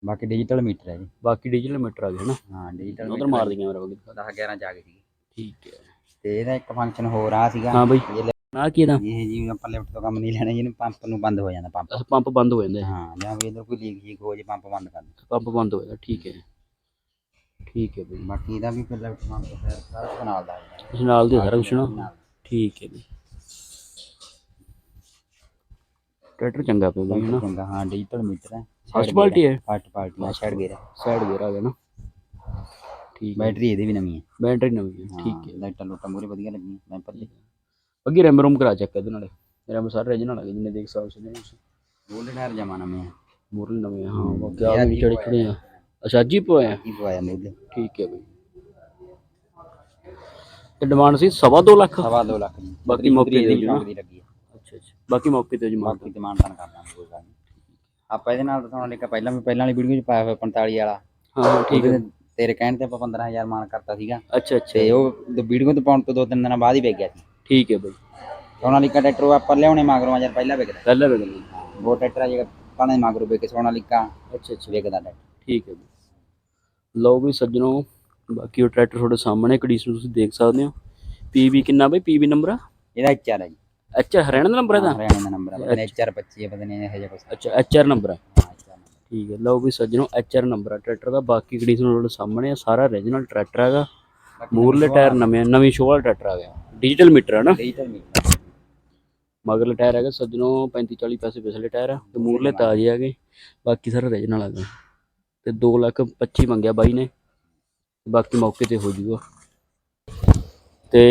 ਬਾਕੀ ਡਿਜੀਟਲ ਮੀਟਰ ਹੈ ਜੀ। ਬਾਕੀ ਡਿਜੀਟਲ ਮੀਟਰ ਆ ਗਏ ਹਨਾ? ਹਾਂ ਡਿਜੀਟਲ ਉਧਰ ਮਾਰ ਦੀ ਕੈਮਰਾ ਬੱਗੀ 10 11 ਚ ਆ ਗਏ ਸੀ ਠੀਕ ਹੈ। ਤੇ ਇਹਦਾ ਇੱਕ ਫੰਕਸ਼ਨ ਹੋਰ ਆ ਸੀਗਾ। ਹਾਂ ਬਈ। ਜੇ ਆ ਕੀ ਇਹਦਾ? ਇਹ ਜੀ ਆਪਾਂ ਲਿਫਟ ਤੋਂ ਕੰਮ ਨਹੀਂ ਲੈਣਾ ਜਿਹਨੂੰ ਪੰਪ ਨੂੰ ਬੰਦ ਹੋ ਜਾਂਦਾ ਪੰਪ ਪੰਪ ਬੰਦ ਹੋ ਜਾਂਦੇ। ਹਾਂ ਜਾਂ ਵੀ ਇਧਰ ਕੋਈ ਲੀਕ ਲੀਕ ਹੋ ਜੇ ਪੰਪ ਬੰਦ ਕਰ ਦਿੰਦਾ। ਪੰਪ ਬੰਦ ਹੋ ਜਾਂਦਾ ਠੀਕ ਹੈ। ਠੀਕ ਹੈ ਬਈ। ਬਾਕੀ ਇਹਦਾ ਵੀ ਫਿਰ ਲਿਫਟ ਪੰਪ ਫਿਰ ਸਾਰਾ ਨਾਲ ਦਾ। ਇਸ ਨਾਲ ਦੇ ਸਾਰਾ ਕੁਛ ਨਾ? ਠੀਕ ਹੈ ਬਈ। ਟਰੈਕਟਰ ਚੰਗਾ ਪਿਆ ਬਈ ਹਨਾ? ਚੰਗਾ ਹਾਂ ਡਿਜੀਟਲ ਮੀਟਰ ਹੈ। ਫਸਟ ਪਾਰਟੀ ਹੈ? ਫਸਟ ਪਾਰਟੀ ਆ ਛੱਡ ਗਿਆ ਸਾਈਡ ਗੇਅਰ ਆ ਗਿਆ ਨਾ? ਠੀਕ ਹੈ। ਬੈਟਰੀ ਇਹਦੀ ਵੀ ਨਵੀਂ ਹੈ। ਬੈਟਰੀ ਨਵੀਂ ਹੈ ਠੀਕ ਹੈ। ਲਾਈਟਾਂ ਲੂਟਾਂ ਮੂਰੇ ਵਧੀਆ ਲੱਗੀਆਂ ਬੈਂਪਰ ਦੀ ਅੱਗੇ ਰੈਮ ਰੂਮ ਕਰਾ ਚੱਕ ਇਹਦੇ ਨਾਲੇ। ਰੈਮ ਸਾਰੇ ਰੀਜਨਲ ਗਏ ਜਿੰਨੇ ਦੇਖ ਸਕਦੇ ਹੋ ਤੁਸੀਂ। ਗੋਲਡ ਟਾਇਰ ਜਮਾ ਨਵੇਂ ਆ। ਮੂਰਲ ਨਵੇਂ ਹਾਂ ਬਾਕੀ ਆ ਵੀ ਜਿਹੜੇ ਖੜੇ ਆ। ਅੱਛਾ ਜੀ ਪੋਇਆ ਕੀ ਪਵਾਇਆ ਮੂਲੇ ਠੀਕ ਹੈ ਬਈ। ਤੇ ਡਿਮਾਂਡ ਸੀ ਸਵਾ ਦੋ ਲੱਖ? ਸਵਾ ਦੋ ਲੱਖ ਦੀ। ਬਾਕੀ ਮੌਕੇ ਦੀ ਜੀ ਨਾ। ਦੀ ਲੱਗੀ ਹੈ। ਅੱਛਾ ਅੱਛਾ। ਬਾਕੀ ਮੌਕੇ ਤੇ ਜਮਾ ਬਾਕੀ ਡਿਮਾਂਡ ਤਾਂ ਕਰਦਾ ਕੋਈ ਗੱਲ ਨਹੀਂ ਆਪਾਂ ਇਹਦੇ ਨਾਲ ਦਿਖਾਉਣ ਲਈ ਪਹਿਲਾਂ ਵੀ ਪਹਿਲਾਂ ਵਾਲੀ ਵੀਡੀਓ 'ਚ ਪਾਇਆ ਹੋਇਆ 45 ਵਾਲਾ। ਹਾਂ ਠੀਕ ਹੈ। ਤੇਰੇ ਕਹਿਣ ਤੇ ਆਪਾਂ 15000 ਮਾਨ ਕਰਤਾ ਸੀਗਾ। ਅੱਛਾ ਅੱਛਾ। ਤੇ ਉਹ ਵੀਡੀਓ ਤੋਂ ਪਾਉਣ ਤੋਂ ਦੋ ਤਿੰਨ ਦਿਨਾਂ ਬਾਅਦ ਹੀ ਵਿਕ ਗਿਆ ਸੀ। ਠੀਕ ਹੈ ਬਾਈ। ਸੋਨਾਲੀਕਾ ਟਰੈਕਟਰ ਉਹ ਆਪਾਂ ਲਿਆਉਣੇ ਮਗਰੋਂ ਯਾਰ ਪਹਿਲਾਂ ਵਿਕਦਾ ਪਹਿਲਾਂ ਲਈ ਉਹ ਟਰੈਕਟਰ ਆ ਜਿਹੜਾ ਪਾਣੇ ਮਗਰੋਂ ਵਿਕੇ ਸੋਨਾਲੀਕਾ ਅੱਛਾ ਅੱਛਾ। ਵਿਕਦਾ ਟਰੈਕਟਰ। ਠੀਕ ਹੈ ਜੀ ਲਓ ਵੀ ਸੱਜਣੋ ਬਾਕੀ ਉਹ ਟਰੈਕਟਰ ਤੁਹਾਡੇ ਸਾਹਮਣੇ ਕੰਡੀਸ਼ਨ ਤੁਸੀਂ ਦੇਖ ਸਕਦੇ ਹੋ। ਪੀਬੀ ਕਿੰਨਾ ਬਈ? ਪੀਬੀ ਨੰਬਰ ਆ? ਇਹਦਾ ਐਚਆਰ ਹੈ ਜੀ ਅੱਛਾ ਹਰਿਆਣਾ ਦਾ ਨੰਬਰ ਹੈ ਦਾ ਹਰਿਆਣਾ ਦਾ ਨੰਬਰ ਹੈ ਪਤਾ ਨਹੀਂ ਐਚਆਰ 25 ਹੈ ਪਤਾ ਨਹੀਂ ਇਹ ਜਿਹਾ ਕੁਛ ਅੱਛਾ ਐਚਆਰ ਨੰਬਰ ਹੈ। ਹਾਂ। ਠੀਕ ਹੈ ਲਓ ਵੀ ਸੱਜਣੋ ਐਚਆਰ ਨੰਬਰ ਆ ਟਰੈਕਟਰ ਦਾ ਬਾਕੀ ਕੰਡੀਸ਼ਨ ਤੁਹਾਡੇ ਸਾਹਮਣੇ ਆ ਸਾਰਾ ਓਰੀਜਨਲ ਟਰੈਕਟਰ ਹੈਗਾ। ਮੂਰਲੇ ਟਾਇਰ ਨਵੇਂ ਨਵੀਂ ਸ਼ੋਅ ਵਾਲਾ ਟਰੈਕਟਰ ਆ ਗਿਆ। ਡਿਜੀਟਲ ਮੀਟਰ ਹੈ ਨਾ? ਡਿਜੀਟਲ ਮੀਟਰ ਮਗਰਲੇ ਟਾਇਰ ਹੈਗਾ ਸੱਜਣੋ 35 40 ਪੈਸੇ ਪਿਛਲੇ ਟਾਇਰ ਆ ਤੇ ਮੂਰਲੇ ਤਾਜ਼ੇ ਹੈਗੇ। ਬਾਕੀ ਸਾਰਾ ਓਰੀਜਨਲ ਹੈਗਾ। ਤੇ 2 ਲੱਖ 25 ਮੰਗਿਆ ਬਾਈ ਨੇ। ਬਾਕੀ ਮੌਕੇ ਤੇ ਹੋ ਜਾਊਗਾ ਤੇ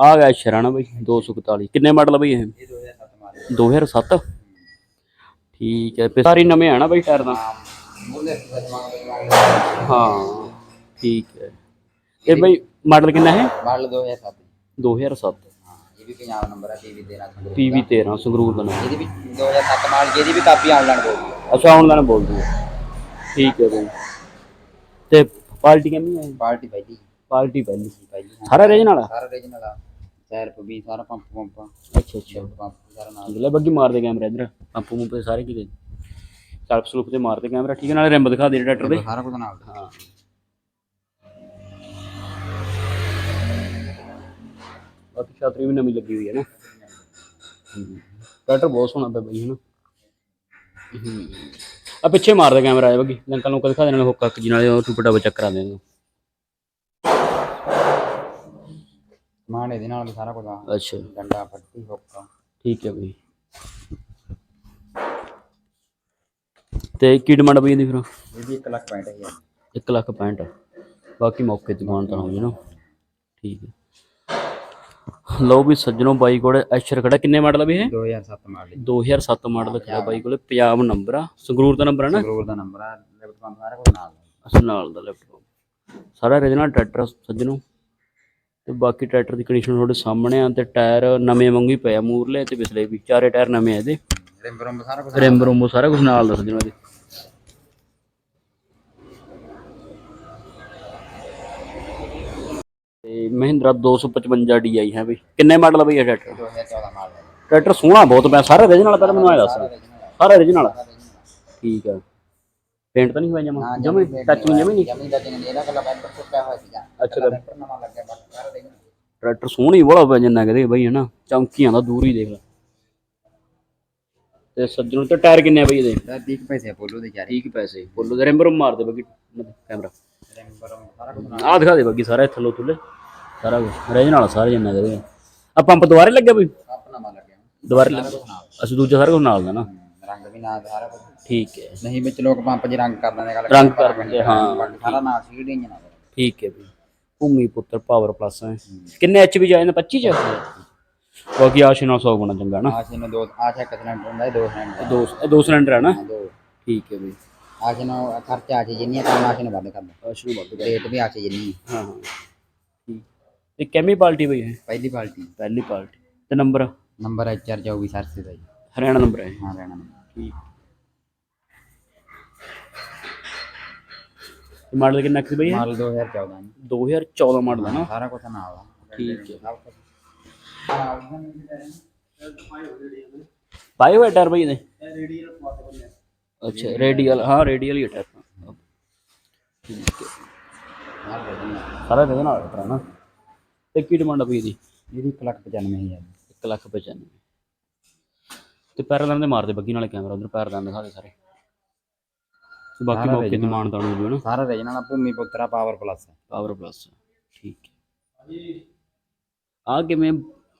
ਆ ਗਿਆ ਸ਼ਰਾਣਾ ਬਾਈ 241 ਕਿੰਨੇ ਮਾਡਲ ਆ ਬਾਈ ਇਹ? ਇਹ 2007 ਮਾਡਲ। 2007 ਠੀਕ ਹੈ ਤੇ ਸਾਰੀ ਨਵੇਂ ਆ ਨਾ ਬਾਈ ਟਾਇਰ ਦਾ ਹਾਂ ਠੀਕ ਹੈ। ਤੇ ਬਾਈ ਮਾਡਲ ਕਿੰਨਾ ਹੈ? ਮਾਡਲ 2007 2007 ਹਾਂ ਇਹ ਵੀ ਪੰਜਾਬ ਨੰਬਰ ਹੈ ਟੀਵੀ 13 ਸੰਗਰੂਰ PV 13 ਸੰਗਰੂਰ ਦਾ ਨਾਮ ਇਹਦੀ ਵੀ 2007 ਮਾਡਲ ਜਿਹਦੀ ਵੀ ਕਾਪੀ ਆਨਲਾਈਨ ਹੋਊਗੀ ਅੱਛਾ ਆਨਲਾਈਨ ਬੋਲ ਦੂਗਾ ਠੀਕ ਹੈ ਬਾਈ। ਤੇ ਪਾਰਟੀ ਕਿੰਨੀ ਹੈ? ਪਾਰਟੀ ਜੀ ਪਾਰਟੀ ਪਹਿਲੀ। ਸਾਰਾ ਰੇਂਜ ਨਾਲ ਸਾਰਾ ਰੀਜਨਲ ਆ। ਸੈਰ ਵੀ ਸਾਰਾ ਪੰਪ ਪੰਪ। ਅੱਛਾ ਅੱਛਾ। ਪੰਪ ਸਾਰਾ ਨਾਲ। ਅਗਲੇ ਬੱਗੀ ਮਾਰਦੇ ਕੈਮਰਾ ਇਧਰ। ਪੰਪ ਪੰਪ ਸਾਰੇ ਕਿਤੇ। ਸਲਪ ਸਲੂਪ ਤੇ ਮਾਰਦੇ ਕੈਮਰਾ ਠੀਕ ਹੈ ਨਾਲੇ ਰਿੰਬ ਦਿਖਾ ਦੇ ਟਰੈਕਟਰ ਦੇ। ਸਾਰਾ ਕੁਝ ਨਾਲ। ਹਾਂ। ਬਾਕੀ ਛਾਤਰੀ ਵੀ ਨਵੀਂ ਲੱਗੀ ਹੋਈ ਹੈ ਨਾ। ਟਰੈਕਟਰ ਬਹੁਤ ਸੋਹਣਾ ਪਿਆ ਬਈ ਹਨਾ। ਹਮ। ਆ ਪਿੱਛੇ ਮਾਰਦਾ ਕੈਮਰਾ ਆ ਬੱਗੀ। ਲੰਕਲ ਨੂੰ ਦਿਖਾ ਦੇਣਾ ਹੁੱਕ ਹੱਕ ਜੀ ਨਾਲੇ ਉਹ ਟੁੱਟਾ ਚੱਕ ਕਰਾ ਦੇਣਾ ਮਾਣ ਇਹਦੇ ਨਾਲ ਸਾਰਾ ਕੁਝ ਆ। ਅੱਛਾ। ਡੰਡਾ ਫੱਟੀ ਹੁੱਕ ਠੀਕ ਹੈ ਬਈ। ਤੇ ਕੀ ਡਿਮਾਂਡ ਬਈ ਇਹਦੀ ਫਿਰ? ਇਹ ਵੀ 1 ਲੱਖ 65000 1 ਲੱਖ 65 ਬਾਕੀ ਮੌਕੇ ਤੇ ਦੁਕਾਨ ਤਾਂ ਹੋਈ ਨਾ। ਠੀਕ ਹੈ। ਲਓ ਵੀ ਸੱਜਣੋ ਬਾਈ ਕੋਲੇ ਐਸ਼ਰ ਖੜਾ। ਕਿੰਨੇ ਮਾਡਲ ਆ ਵੀ ਇਹ? 2007 ਮਾਡਲ 2007 ਮਾਡਲ ਖੜਾ ਬਾਈ ਕੋਲੇ। ਪੰਜਾਬ ਨੰਬਰ ਆ। ਸੰਗਰੂਰ ਦਾ ਨੰਬਰ ਆ ਨਾ? ਸੰਗਰੂਰ ਦਾ ਨੰਬਰ ਆ। ਲੈਫਟ ਪੰਪ ਸਾਰਾ ਕੁਝ ਨਾਲ। ਅਸਲ ਨਾਲ ਦਾ ਲੈਪਟਾਪ ਸਾਰਾ origignal ਟਰੈਕਟਰ ਸੱਜਣੋ। ਤੇ ਬਾਕੀ ਟਰੈਕਟਰ ਦੀ ਕੰਡੀਸ਼ਨ ਤੁਹਾਡੇ ਸਾਹਮਣੇ ਆ ਤੇ ਟਾਇਰ ਨਵੇਂ ਵਾਂਗੂ ਹੀ ਪਏ ਆ ਮੂਰਲੇ ਤੇ ਪਿਛਲੇ ਵੀ ਚਾਰੇ ਟਾਇਰ ਨਵੇਂ ਆ ਇਹਦੇ। ਰਿੰਬ ਰੰਬ ਸਾਰਾ ਕੁਝ ਰਿੰਬ ਰੁੰਬ ਸਾਰਾ ਕੁਝ ਨਾਲ ਦਾ ਸੱਜਣੋ ਇਹਦੇ। ਤੇ ਮਹਿੰਦਰਾ 255 DI ਹੈ ਬਈ। ਕਿੰਨੇ ਮਾਡਲ ਆ ਬਈ ਇਹ ਟਰੈਕਟਰ? 2014 ਮਾਡਲ ਟਰੈਕਟਰ ਸੋਹਣਾ ਬਹੁਤ ਪਿਆ ਸਾਰਾ origignal ਪਹਿਲਾਂ ਮੈਨੂੰ ਆਇਆ ਦੱਸ। ਸਾਰਾ origignal ਠੀਕ ਆ। ਪੇਂਟ ਤਾਂ ਨਹੀਂ ਹੋਇਆ ਜਮਾ? ਜਮਾ ਟੱਚਿੰਗ ਜਮਾ ਨਹੀਂ। ਜਮੀ ਦਾ ਜਿੰਨ ਇਹਦਾ ਕੱਲਾ ਬੈਂਪਰ ਸੁੱਕਿਆ ਹੋਇਆ ਸੀਗਾ। ਅੱਛਾ ਨਵਾਂ ਲੱਗਿਆ ਟਰੈਕਟਰ ਸੋਹਣੀ ਬੜਾ ਪਿਆ ਜਿੰਨਾ ਕਹਦੇ ਬਈ ਹਨਾ? ਚਮਕੀਆਂ ਦਾ ਦੂਰ ਹੀ ਦੇਖ ਲੈ। ਤੇ ਸੱਜਣੋਂ ਤੇ ਟਾਇਰ ਕਿੰਨੇ ਆ ਬਈ ਇਹਦੇ? ਤਾਂ 30 ਪੈਸੇ ਪੋਲੋ ਦੇ ਚਾਰੇ ਠੀਕ ਪੈਸੇ ਬੋਲੋ ਦੇ ਰਿੰਬਰ ਮਾਰ ਦੇ ਬਗੀ ਕੈਮਰਾ। ਆਹ ਦਿਖਾ ਦੇ ਬਗੀ ਸਾਰਾ ਥੱਲੋਂ ਥੁੱਲੇ ਸਾਰਾ ਕੁਝ ਰੇਂਜ ਨਾਲ ਸਾਰੇ ਜਿੰਨਾ ਕਹਦੇ ਆ ਪੰਪ ਦੁਬਾਰੇ ਲੱਗੇ ਬਈ? ਆਪਣਾ ਨਵਾਂ ਲੱਗਿਆ। ਦੁਬਾਰੇ ਲੱਗੇ। ਅਸੀਂ ਦੂਜਾ ਸਾਰਾ ਕੁਝ ਨਾਲ ਦਾ ਨਾ। ਰੰਗ ਵੀ ਨਾਲ ਸਾਰਾ ਕੁਝ ਠੀਕ ਹੈ। ਨਹੀਂ ਵਿੱਚ ਲੋਕ ਪੰਪ 'ਚ ਰੰਗ ਕਰ ਦਿੰਦੇ ਗੱਲ ਰੰਗ ਕਰ ਦਿੰਦੇ, ਹਾਂ। ਸਾਰਾ ਨਾਲ ਸੀਡੀ ਇੰਜਨ ਆ। ਠੀਕ ਹੈ ਬਈ। ਭੂਮੀ ਪੁੱਤਰ ਪਾਵਰ ਪਲੱਸ ਹੈ ਕਿੰਨੇ ਐਚਪੀ ਜਾਏ 25 ਚ? ਬਾਕੀ ਆਸ਼ੇ ਨਾਲ 100 ਗੁਣਾ ਚੰਗਾ ਨਾ। ਆਸ਼ੇ ਨੂੰ ਦੋ ਆਸ਼ਾ ਸਿਲੰਡਰ ਹੁੰਦਾ ਇਹ ਦੋ ਸਿਲੰਡਰ। ਦੋ ਦੋ ਸਿਲੰਡਰ ਹੈ ਨਾ ਠੀਕ ਹੈ ਬਈ। ਆਸ਼ੇ ਨੂੰ ਖਰਚਾ ਆਸ਼ੇ ਜਿੰਨੀ ਕੰਮ ਆਸ਼ੇ ਨੂੰ ਵੱਧ ਕਰਦਾ ਆਸ਼ੇ ਨੂੰ ਵੱਧ ਰੇਟ ਵੀ ਆਸ਼ੇ ਜਿੰਨੀ ਹੈ। ਹਾਂ ਹਾਂ। ਠੀਕ। ਤੇ ਕਿੰਨੀ ਪਾਰਟੀ ਬਈ ਹੈ ਪਹਿਲੀ ਪਾਰਟੀ। ਪਹਿਲੀ ਪਾਰਟੀ। ਤੇ ਨੰਬਰ? ਨੰਬਰ ਹੈ 424 ਸਰਸੇ ਦਾ ਜੀ। ਹਰਿਆਣਾ ਨੰਬਰ ਹੈ। ਹਾਂ ਰਹਿਣਾ ਨੰਬਰ। ਠੀਕ। ਮਾਡਲ ਕਿੰਨਾ ਕੁ ਬਈ? ਮਾਡਲ 2014 ਜੀ। 2014 ਮਾਡਲ ਹੈ ਨਾ। ਸਾਰਾ ਕੁਝ ਨਾਲ ਆ। ਠੀਕ ਹੈ। ਸਭ ਕੁਛ। ਹਾਂ ਪਾਏ ਹੋਏ ਟਾਇਰ ਬਈ ਇਹਦੇ? ਅੱਛਾ ਰੇਡੀਅਲ ਹਾਂ ਰੇਡੀਅਲ ਹੀ ਟਾਇਰ। ਠੀਕ ਹੈ। ਦੇ। ਸਾਰਾ ਦੇ ਨਾਲ ਟਾਇਰ ਨਾ। ਤੇ ਕੀ ਡਿਮਾਂਡ ਆ ਬਈ ਇਹਦੀ? ਇਹਦੀ 1 ਲੱਖ 95000 1 ਲੱਖ 95 ਤੇ ਪੈਰ ਲਾਂ ਦੇ ਮਾਰਦੇ ਬੱਗੀ ਨਾਲੇ ਕੈਮਰਾ ਉਧਰ ਪੈਰ ਲਾਂ ਦਿਖਾ ਦੇ ਸਾਰੇ। ਤੇ ਬਾਕੀ ਸਾਰਾ ਮੌਕੇ ਦੀ ਮਾਨ ਤਾਣੂ ਵੀ ਨਾ? ਸਾਰਾ ਰੀਜਨਲ ਭੂਮੀ ਪੁੱਤਰਾ ਪਾਵਰ ਪਲੱਸ ਪਾਵਰ ਪਲੱਸ ਠੀਕ ਹੈ। ਆ ਕਿਵੇਂ?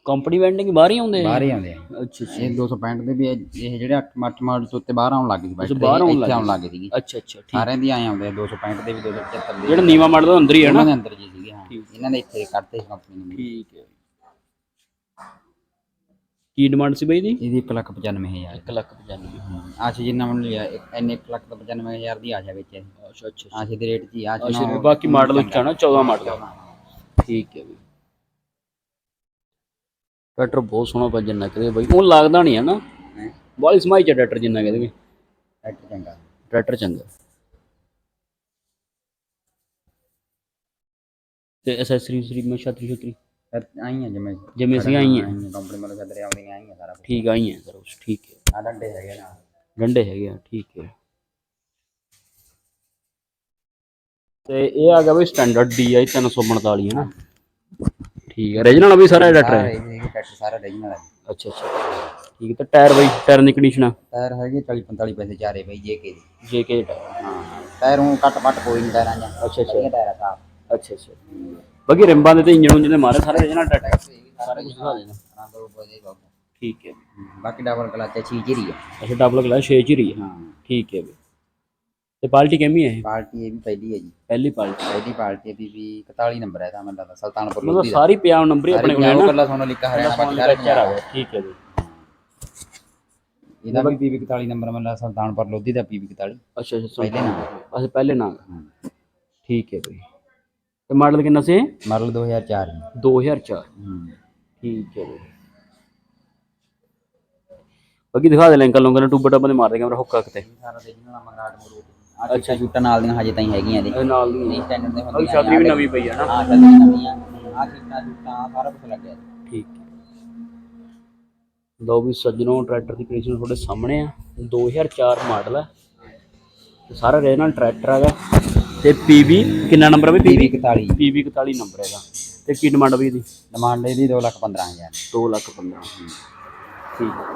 ਕੰਪਨੀ ਵੈਂਡਿੰਗ ਬਾਹਰ ਹੀ ਆਉਂਦੇ ਆ? ਬਾਹਰ ਹੀ ਆਉਂਦੇ ਆ। ਅੱਛਾ ਅੱਛਾ। ਇਹ 265 ਦੇ ਵੀ ਇਹ ਇਹ ਜਿਹੜੇ 8 8 ਮਾਡਲ ਤੋਂ ਉੱਤੇ ਬਾਹਰ ਆਉਣ ਲੱਗ ਗਈ ਬੈਟਰੀ ਬਾਹਰ ਆਉਣ ਲੱਗ ਇੱਥੇ ਆਉਣ ਲੱਗ ਗਈ ਸੀਗੀ ਅੱਛਾ ਅੱਛਾ ਠੀਕ। ਸਾਰਿਆਂ ਦੀ ਆਏ ਆਉਂਦੇ ਆ 265 ਦੇ ਵੀ 275 ਦੇ। ਜਿਹੜਾ ਨੀਵਾ ਮਾਡਲ ਅੰਦਰ ਹੀ ਹੈ ਨਾ? ਦੇ ਅੰਦਰ ਜੀ ਸੀਗੇ ਹਾਂ। ਇਹਨਾਂ ਦੇ ਇੱਥੇ ਕੱਢਤੇ ਕੰਪਨੀ ਨੇ। ਠੀਕ ਹੈ। ਕੀ ਡਿਮਾਂਡ ਸੀ ਬਈ ਦੀ? ਇਹਦੀ 1 ਲੱਖ 95000 1 ਲੱਖ 95 ਆਸ਼ੇ ਜਿੰਨਾ ਮਨ ਲਿਆ ਇੱਕ- ਇੰਨੇ 1 ਲੱਖ 95000 ਦੀ ਆਸ਼ਾ ਵਿੱਚ ਹੈ ਅੱਛਾ ਅੱਛਾ ਆਸ਼ੇ ਦੇ ਰੇਟ ਹੀ ਆਸ਼ਾ ਅੱਛਾ ਬਾਕੀ ਮਾਡਲ ਨਾ 14 ਮਾਡਲ ਠੀਕ ਹੈ ਬਈ। ਟਰੈਕਟਰ ਬਹੁਤ ਸੋਹਣਾ ਪਾ ਜਿੰਨਾ ਕਰੇ ਬਈ। ਉਹ ਲੱਗਦਾ ਨਹੀਂ ਹੈ ਨਾ? ਬਾਲੀ ਸਮਾਈ ਚ ਟਰੈਕਟਰ ਜਿੰਨਾ ਕਹਦੇ ਵੀ ਟਰੈਕਟਰ ਚੰਗਾ। ਟਰੈਕਟਰ ਚੰਗਾ। ਤੇ ਐਸੈਸਰੀ ਸਰੀ ਮੈਂ ਛਤਰੀ ਛਤਰੀ ਆਈਆਂ ਜਿਵੇਂ ਜਿਵੇਂ ਸੀ ਆਈਆਂ। ਕੰਪਨੀ ਵੱਲੋਂ ਛੱਡਰੇ ਆਉਂਦੀਆਂ ਆਈਆਂ ਸਾਰਾ ਠੀਕ ਆਈ ਹੈ ਸਰ ਉਸ ਠੀਕ ਹੈ ਆ ਡੰਡੇ ਹੈਗੇ ਨਾਲ। ਡੰਡੇ ਹੈਗੇ ਆ ਠੀਕ ਹੈ ਤੇ ਇਹ ਆ ਗਿਆ ਬਈ ਸਟੈਂਡਰਡ DI 345 ਹੈ ਨਾ? ਠੀਕ ਹੈ ਰੀਜਨਲ ਵੀ ਸਾਰਾ ਟਰੈਕਟਰ? ਹੈ ਸਾਰੇ ਇਹ ਟਰੈਕਟਰ ਸਾਰਾ original ਹੈ ਅੱਛਾ ਅੱਛਾ। ਠੀਕ ਹੈ ਤੇ ਟਾਇਰ ਬਈ ਟਾਇਰ ਦੀ ਕੰਡੀਸ਼ਨ ਆ? ਟਾਇਰ ਹੈਗੇ 40 45 ਪੈਸੇ ਚਾਰੇ ਬਈ ਜੇਕੇ ਦੀ। JK tyre. ਹਾਂ ਟਾਇਰ ਨੂੰ ਕੱਟ ਪੱਟ ਕੋਈ ਨਹੀਂ ਟਾਇਰਾਂ ਜਾਂ ਅੱਛਾ ਅੱਛਾ। ਟਾਇਰ ਆ ਸਾਫ਼। ਅੱਛਾ ਅੱਛਾ। ਬਾਕੀ ਰਿੰਬਾਂ ਦੇ ਤੇ ਇੰਜਨ ਉਂਜਨ ਦੇ ਮਾਰੇ ਸਾਰੇ ਰੀਜਨਲ ਟਰੈਕਟਰ ਸਾਰਾ ਕੁਝ ਦਿਖਾ ਦੇਣਾ ਠੀਕ ਹੈ ਬਾਕੀ ਡਬਲ ਕਲਚ ਹੈ ਚੀਜ਼ ਹੀ ਹੈ। ਅੱਛਾ ਡਬਲ ਗਲਾਸ 6 ਚ ਹੀ। ਹੈ। ਠੀਕ ਹੈ ਬਈ ਤੇ ਪਾਰਟੀ ਕਿੰਨੀ ਹੈ ਪਾਰਟੀ ਇਹ ਵੀ ਪਹਿਲੀ ਹੈ ਜੀ। ਪਹਿਲੀ ਪਾਰਟੀ ਪਹਿਲੀ ਪਾਰਟੀ ਵੀ ਵੀ 41 ਨੰਬਰ ਹੈ ਤਾਂ ਮੈਨੂੰ ਲੱਗਦਾ ਸੁਲਤਾਨਪੁਰ ਮਤਲਬ ਲੋਧੀ ਦਾ। ਸਾਰੀ ਪਿਆਰ ਨੰਬਰ ਹੀ ਆਪਣੇ ਕੋਲ ਹੈ ਨਾ? ਕੱਲਾ ਸੋਨਾ ਲਿਖਾ ਹਰਿਆਣਾ ਬਾਕੀ ਸਾਰੇ ਚਾਰ ਠੀਕ ਹੈ ਜੀ। ਇਹਦਾ ਵੀ ਪੀਵੀ 41 ਨੰਬਰ ਮੈਨੂੰ ਲੱਗਦਾ ਸੁਲਤਾਨਪੁਰ ਲੋਧੀ ਦਾ ਪੀਵੀ 41 ਅੱਛਾ ਅੱਛਾ ਪਹਿਲੇ ਨਾਮ ਅੱਛਾ ਪਹਿਲੇ ਨਾਮ ਠੀਕ ਹੈ ਬਈ ਤੇ ਮਾਡਲ ਕਿੰਨਾ ਸੀ? ਮਾਡਲ 2004 ਜੀ। 2004 ਹੂੰ। ਠੀਕ ਹੈ ਬਈ ਬਾਕੀ ਦਿਖਾ ਦੇ ਲਿੰਕਾਂ ਲੋਕਾਂ ਨੇ ਟੂਬਾ ਟਾਬਾ ਦੇ ਮਾਰ ਦੇ ਕੈਮਰਾ ਹੁੱਕਾ ਕਿਤੇ ਸਾਰਾ original ਮਗਰਾਟ ਮਰੂਟ ਆ ਅੱਛਾ। ਸ਼ੂਟਾਂ ਨਾਲ ਦੀਆਂ ਹਜੇ ਤਾਈਂ ਹੈਗੀਆਂ ਇਹਦੇ। ਇਹ ਨਾਲ ਦੀ ਨਹੀਂ ਸਟੈਂਡਰਡ ਦੇ ਹੁੰਦੀਆਂ ਛਤਰੀ ਵੀ ਨਵੀਂ ਪਈ ਹੈ ਨਾ। ਹਾਂ ਛਤਰੀ ਨਵੀਆਂ ਆ। ਸ਼ੀਟਾਂ ਸ਼ੂਟਾਂ ਸਾਰਾ ਕੁਝ ਲੱਗਿਆ। ਜੀ। ਠੀਕ ਹੈ। ਲਓ ਵੀ ਸੱਜਣੋ ਟਰੈਕਟਰ ਦੀ ਕੰਡੀਸ਼ਨ ਤੁਹਾਡੇ ਸਾਹਮਣੇ ਆ। 2004 ਮਾਡਲ ਤੇ ਸਾਰਾ ਰੀਜਨਲ ਟਰੈਕਟਰ ਹੈਗਾ। ਤੇ ਪੀਬੀ ਕਿੰਨਾ ਨੰਬਰ ਹੈ ਬਈ ਪੀਵੀ? ਪੀਬੀ 41 ਪੀਬੀ 41 ਨੰਬਰ ਹੈਗਾ। ਤੇ ਕੀ ਡਿਮਾਂਡ ਬਈ ਇਹਦੀ? ਡਿਮਾਂਡ ਇਹਦੀ 2 ਲੱਖ 15000 2 ਲੱਖ 15 ਠੀਕ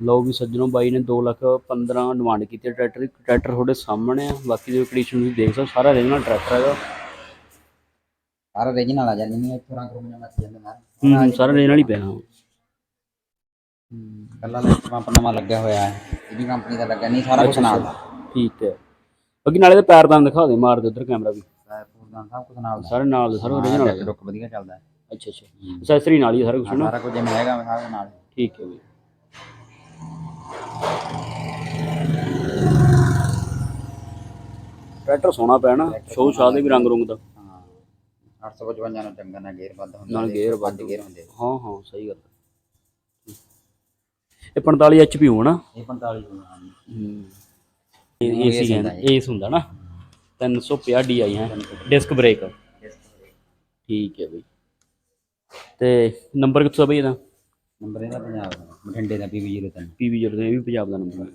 ਲਓ ਵੀ ਸੱਜਣੋ ਬਾਈ ਨੇ 2 ਲੱਖ 15 ਡਿਮਾਂਡ ਕੀਤੀ ਹੈ। ਟਰੈਕਟਰ ਟਰੈਕਟਰ ਤੁਹਾਡੇ ਸਾਹਮਣੇ ਆ। ਬਾਕੀ ਦੀ ਕੰਡੀਸ਼ਨ ਤੁਸੀਂ ਦੇਖ ਸਕਦੇ ਸਾਰਾ ਰੀਜਨਲ ਟਰੈਕਟਰ ਹੈਗਾ। ਸਾਰਾ original ਆ ਜਾਂਦੀ ਨਹੀਂ ਇੱਥੋਂ ਰੰਗ ਰੁੰਗ ਮੱਚ ਜਾਂਦੇ ਨਾਲ ਹੂੰ ਸਾਰਾ ਰੀਜਨਲ ਹੀ ਪਿਆ ਹਾਂ। ਕੱਲਾ ਲੈਫਟ ਪੰਪ ਨਵਾਂ ਲੱਗਿਆ ਹੋਇਆ ਹੈ। ਇਹ ਵੀ ਕੰਪਨੀ ਦਾ ਲੱਗਾ ਨਹੀਂ ਸਾਰਾ ਕੁਝ ਨਾਲ ਦਾ। ਠੀਕ ਹੈ। ਬਾਕੀ ਨਾਲੇ ਤੇ ਪੈਰਦਾਨ ਦਿਖਾ ਦੇ ਮਾਰ ਦੇ ਉਧਰ ਕੈਮਰਾ ਵੀ। ਸਾਰਾ ਪੂਰਦਾਨ ਸਭ ਕੁਝ ਨਾਲ ਦਾ ਸਾਰੇ ਨਾਲ ਦੇ ਸਾਰੇ ਓਰੀਜਨਲ ਹਾਂ ਲੁੱਕ ਵਧੀਆ ਚੱਲਦਾ ਹੈ। ਅੱਛਾ ਅੱਛਾ। ਅਸੈਸਰੀ ਨਾਲ ਹੀ ਹੈ ਸਾਰਾ ਕੁਝ ਨਾ ਸਾਰਾ ਕੁਝ ਜਿਵੇਂ ਹੈਗਾ ਸਾਰਾ ਨਾਲ ਹੀ। ਠੀਕ ਹੈ ਬਈ। ਟਰੈਕਟਰ ਸੋਹਣਾ ਨਾ ਸ਼ੋਅ ਸ਼ਾਹ ਦੇ ਵੀ ਰੰਗ ਰੁੰਗ ਦਾ। ਹਾਂ 855 ਨਾਲ ਚੰਗਾ ਨਾਲ ਗੇਅਰ ਵੱਧ ਹੁੰਦਾ ਨਾਲ ਇਹਦੇ, ਗੇਅਰ ਵੱਧ ਗੇਅਰ ਹੁੰਦੇ। ਹਾਂ ਹਾਂ ਸਹੀ ਗੱਲ ਇਹ 45 ਐਚਪੀ ਹੋਣਾ। ਇਹ 45 ਹੁੰਦਾ ਏਸੀ ਕਹਿੰਦਾ ਏਸ ਹੁੰਦਾ ਨਾ। 350 ਡੀ ਆਈ ਹੈ। ਡਿਸਕ ਬ੍ਰੇਕ ਠੀਕ ਹੈ ਬਈ। ਤੇ ਨੰਬਰ ਕਿੱਥੋਂ ਆ ਬਈ ਇਹਦਾ? ਨੰਬਰ ਇਹਦਾ ਪੰਜਾਬ ਦਾ ਬਠਿੰਡੇ ਦਾ PV03 ਪੀਵੀ ਜਰਦੇ ਇਹ ਵੀ ਪੰਜਾਬ ਦਾ ਨੰਬਰ ਹੈ।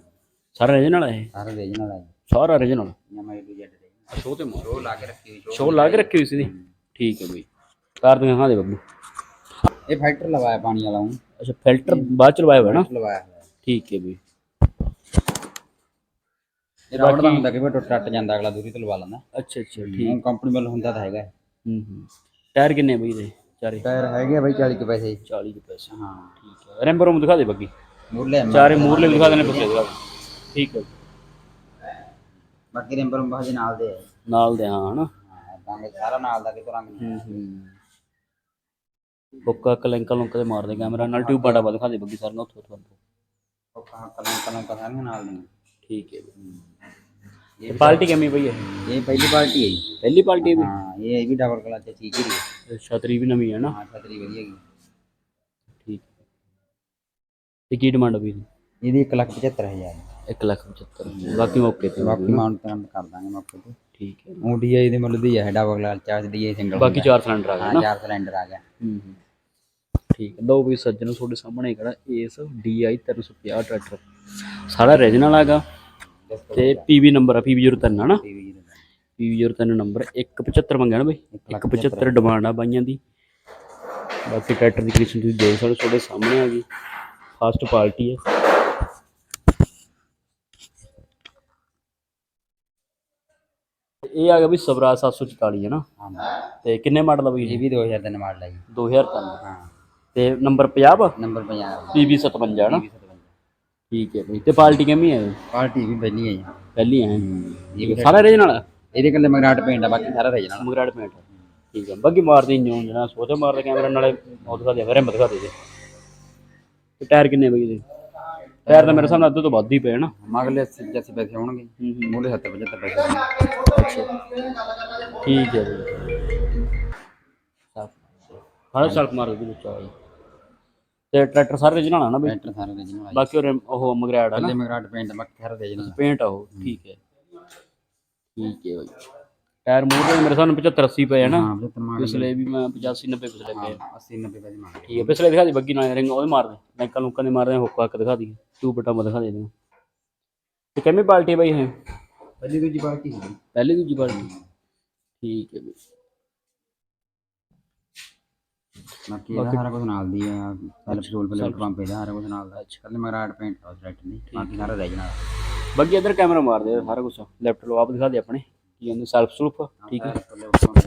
ਸਾਰਾ ਰੀਜਨਲ ਹੈ ਇਹ? ਸਾਰਾ original ਹੈ ਸਾਰਾ ਰੀਜਨਲ ਮੈਂ ਵੀ ਜੱਟ ਦੇ। ਸ਼ੋਅ ਤੇ ਮਾਰ। ਲਾ ਕੇ ਰੱਖੀ ਹੋਈ ਸ਼ੋਅ ਲਾ ਕੇ ਰੱਖੀ ਹੋਈ ਸੀ ਦੀ ਠੀਕ ਹੈ ਬਈ। ਕਾਰ ਦੀਆਂ ਹਾਂ ਦੇ ਬੱਬੂ। ਇਹ ਫਾਈਟਰ ਲਵਾਇਆ ਪਾਣੀ ਵਾਲਾ ਉਹ ਅੱਛਾ ਫਿਲਟਰ ਬਾਅਦ ਚ ਲਵਾਇਆ ਹੋਇਆ ਨਾ? ਲਵਾਇਆ ਠੀਕ ਹੈ ਬਈ। ਇਹ ਰਾਵੜ ਦਾ ਹੁੰਦਾ ਕਿ ਵੀ ਟੁੱਟ ਟੱਟ ਜਾਂਦਾ ਅਗਲਾ ਦੂਰੀ ਤੋਂ ਲਵਾ ਲੈਂਦਾ। ਅੱਛਾ ਅੱਛਾ ਠੀਕ। ਕੰਪਨੀ ਵੱਲ ਹੁੰਦਾ ਤਾਂ ਹੈਗਾ। ਹੂੰ ਹੂੰ। ਟਾਇਰ ਕਿੰਨੇ ਬਈ ਦੇ ਚਾਰੇ। ਟਾਇਰ ਹੈਗੇ ਬਾਈ 40 ਕੁ ਪੈਸੇ। 40 ਦੇ ਪੈਸੇ ਹਾਂ ਠੀਕ ਹੈ। ਰੈਂਬਰ ਨੂੰ ਦਿਖਾ ਦੇ ਬੱਗੀ ਮੁਰਲੇ ਚਾਰੇ ਮੂਰਲੇ ਦਿਖਾ ਦੇਣੇ ਪਿੱਛੇ ਦਿਖਾ ਠੀਕ ਹੈ। ਬਾਕੀ ਨੰਬਰ ਬਾਹਰ ਨਾਲ ਦੇ ਨਾਲ ਦੇ ਹਾਂ ਹਨਾ? ਹਾਂ ਰੰਗ ਸਾਰਾ ਨਾਲ ਦਾ ਕਿਤੋਂ ਰੰਗ ਹੂੰ ਹੂੰ। ਬੁੱਕਾ ਕਲੰਕਾ ਲੰਕਾ ਦੇ ਮਾਰਦੇ ਕੈਮਰਾ ਨਾਲ ਟਿਊਬ ਬਾੜਾ ਦਿਖਾ ਦੇ ਬੱਗੀ ਸਾਰੀਆਂ ਉੱਥੋਂ ਉੱਥੋਂ। ਉਹ ਕਹਾਂ ਕਲਮ ਕਲਮ ਕਹਾਂ ਨਾਲ ਦੇ। ਠੀਕ ਹੈ ਬਈ ਇਹ ਪਾਰਟੀ ਕਿੰਨੀ ਪਈ ਹੈ? ਇਹ ਪਹਿਲੀ ਪਾਰਟੀ ਹੈ ਜੀ। ਪਹਿਲੀ ਪਾਰਟੀ ਹੈ ਵੀ ਹਾਂ ਇਹ ਵੀ ਡਬਲ ਕਲਚ ਚੀਜ਼ ਹੀ ਹੈ ਛਤਰੀ ਵੀ ਨਵੀਂ ਹੈ ਨਾ? ਹਾਂ ਛਤਰੀ ਵਧੀਆ ਗਈ ਠੀਕ ਤੇ ਕੀ ਡਿਮਾਂਡ ਹੋਈ ਇਹਦੀ? 1 ਲੱਖ 75000 1 ਲੱਖ 75 ਬਾਕੀ ਮੌਕੇ ਤੇ ਬਾਕੀ ਮਾਊਂਟ ਤੁਰੰਤ ਕਰ ਦਾਂਗੇ ਮੌਕੇ ਤੇ। ਠੀਕ ਹੈ। ਉਹ ਡੀਆਈ ਦੇ ਮੁੱਲ ਦੀ ਹੈ double clutch charge DI single ਬਾਕੀ ਚਾਰ ਸਿਲੰਡਰ ਆ ਗਏ ਨਾ? ਚਾਰ ਸਿਲੰਡਰ ਆ ਗਿਆ। ਹੂੰ ਹੂੰ। ਠੀਕ ਹੈ। ਲਓ ਵੀ ਸੱਜਣੋ ਤੁਹਾਡੇ ਸਾਹਮਣੇ ਖੜਾ ਏਸ DI 350 ਟਰੈਕਟਰ ਸਾਰਾ ਰੀਜਨਲ ਹੈਗਾ ਤੇ PV ਨੰਬਰ ਆ PV 03 ਹੈ ਨਾ ਟੀਵੀ ਜੀ PV 03 ਨੰਬਰ 175 ਮੰਗਿਆ ਨਾ ਬਈ? 175 ਡਿਮਾਂਡ ਆ ਬਾਈਆਂ ਦੀ। ਬਾਕੀ ਟਰੈਕਟਰ ਦੀ ਕੰਡੀਸ਼ਨ ਤੁਸੀਂ ਦੇਖ ਸਕਦੇ ਤੁਹਾਡੇ ਸਾਹਮਣੇ ਆ ਗਈ। ਫਸਟ ਪਾਰਟੀ ਹੈ ਇਹ ਆ ਗਿਆ ਵੀ ਸਵਰਾਜ 744 ਹੈ ਨਾ ਹਾਂ ਤੇ ਕਿੰਨੇ ਮਾਡਲ ਆ ਬਈ ਇਹ? ਵੀ 2000 ਦਾ ਮਾਡਲ ਹੈ ਜੀ। 2003 ਹਾਂ। ਤੇ ਨੰਬਰ 50 ਨੰਬਰ 50 PV 57 ਹੈ ਨਾ ਠੀਕ ਹੈ ਬਈ ਤੇ ਪਾਰਟੀ ਕਿੰਨੀ ਹੈ? ਪਾਰਟੀ ਵੀ ਪਹਿਲੀ ਹੈ ਜੀ। ਪਹਿਲੀ ਹੈ। ਇਹ ਸਾਰਾ ਰੀਜਨਲ ਹੈ ਇਹਦੇ ਕੱਲੇ ਮਗਰਾਟ ਪੇਂਟ ਆ ਬਾਕੀ ਸਾਰਾ ਰਹਿ ਜਾਣਾ ਮਗਰਾੜ ਪੈਂਟ ਠੀਕ ਹੈ ਬੱਗੀ ਮਾਰਦੀ ਇੰਜੋ ਜਣਾ ਸੋਤੇ ਮਾਰਦੇ ਕੈਮਰਾ ਨਾਲੇ ਉਹ ਦਿਖਾ ਦੇ ਰਿਮ ਦਿਖਾ ਦੇ ਦੇ ਤੇ ਟਾਇਰ ਕਿੰਨੇ ਬਈ ਇਹਦੇ ਟਾਇਰ ਤਾਂ ਮੇਰੇ ਨਾਲ ਅੱਧੇ ਤੋਂ ਵੱਧ ਹੀ ਪਏ ਨਾ। ਮਗਲੇ 80 80 ਪੈਸੇ ਹੋਣਗੇ ਹੂੰ ਹੂੰ। ਮੂਲੇ 70 75 ਪੈਸੇ ਅੱਛਾ ਠੀਕ ਹੈ ਬਈ। ਹਾਲੇ ਸਲਕ ਮਾਰ ਦੇ ਵਿੱਚ ਆ ਤੇ ਟਰੈਕਟਰ ਸਾਰੇ original ਆ ਨਾ ਬਈ? ਟਰੈਕਟਰ ਸਾਰਾ original ਆ ਜੀ। ਬਾਕੀ ਉਹ ਉਹ ਮਗਰੈਡ ਆ ਨਾ? ਮਗਰਾਟ ਪੇਂਟ ਬਾਕੀ ਸਾਰਾ original ਆ। ਪੇਂਟ ਆ ਉਹ ਠੀਕ ਹੈ। ਠੀਕ ਹੈ ਬਾਈ। ਟਾਇਰ ਮੂਰ ਦੇ ਮੇਰੇ ਸਾਨੂੰ 75 80 ਪਏ ਆ ਨਾ। ਹਾਂ ਬਿਲਕੁਲ ਮਾਰ ਪਿਛਲੇ ਵੀ ਮੈਂ 85 90 ਪਿਛਲੇ ਪਏ ਆ। 80 90 ਪੈਸੇ ਮਾਰ ਠੀਕ ਹੈ ਪਿਛਲੇ ਦਿਖਾ ਦੀ ਬੱਗੀ ਨਾਲ ਰਿੰਗ ਉਹਦੇ ਮਾਰਦੇ ਲੈਂਕਾਂ ਲੁੰਕਾਂ ਦੇ ਮਾਰਦੇ ਹੁੱਕ ਹੱਕ ਦਿਖਾ ਦੀ ਟੂ ਬਟਾ ਮ ਦਿਖਾ ਦੇ ਦੇ ਤੇ ਕਿੰਨੀ ਪਾਰਟੀ ਹੈ ਬਾਈ ਇਹ? ਪਹਿਲੀ ਦੂਜੀ ਪਾਰਟੀ ਸੀ। ਪਹਿਲੀ ਦੂਜੀ ਪਾਰਟੀ ਠੀਕ ਹੈ ਬਈ। ਬਾਕੀ ਇਹਦਾ ਸਾਰਾ ਕੁਝ ਨਾਲ ਦੀ ਆ ਪਹਿਲੇ ਪੈਟਰੋਲ ਪਹਿਲੇ ਪੰਪ ਇਹਦਾ ਸਾਰਾ ਕੁਝ ਨਾਲ ਦਾ ਕੱਲੇ ਮਗਰਾਟ ਪੇਂਟ ਆ ਟਰੈਕਟਰ ਦੀ ਬਾਕੀ ਸਾਰਾ original ਆ। ਬੱਗੀ ਇੱਧਰ ਕੈਮਰਾ ਮਾਰਦੇ ਆ ਸਾਰਾ ਕੁਝ ਲੈਫਟ ਲੋ ਆਪ ਦਿਖਾ ਦੇ ਆਪਣੇ ਕੀ ਕਹਿੰਦੇ ਸੈਲਫ ਸਲੂਪ ਠੀਕ ਹੈ?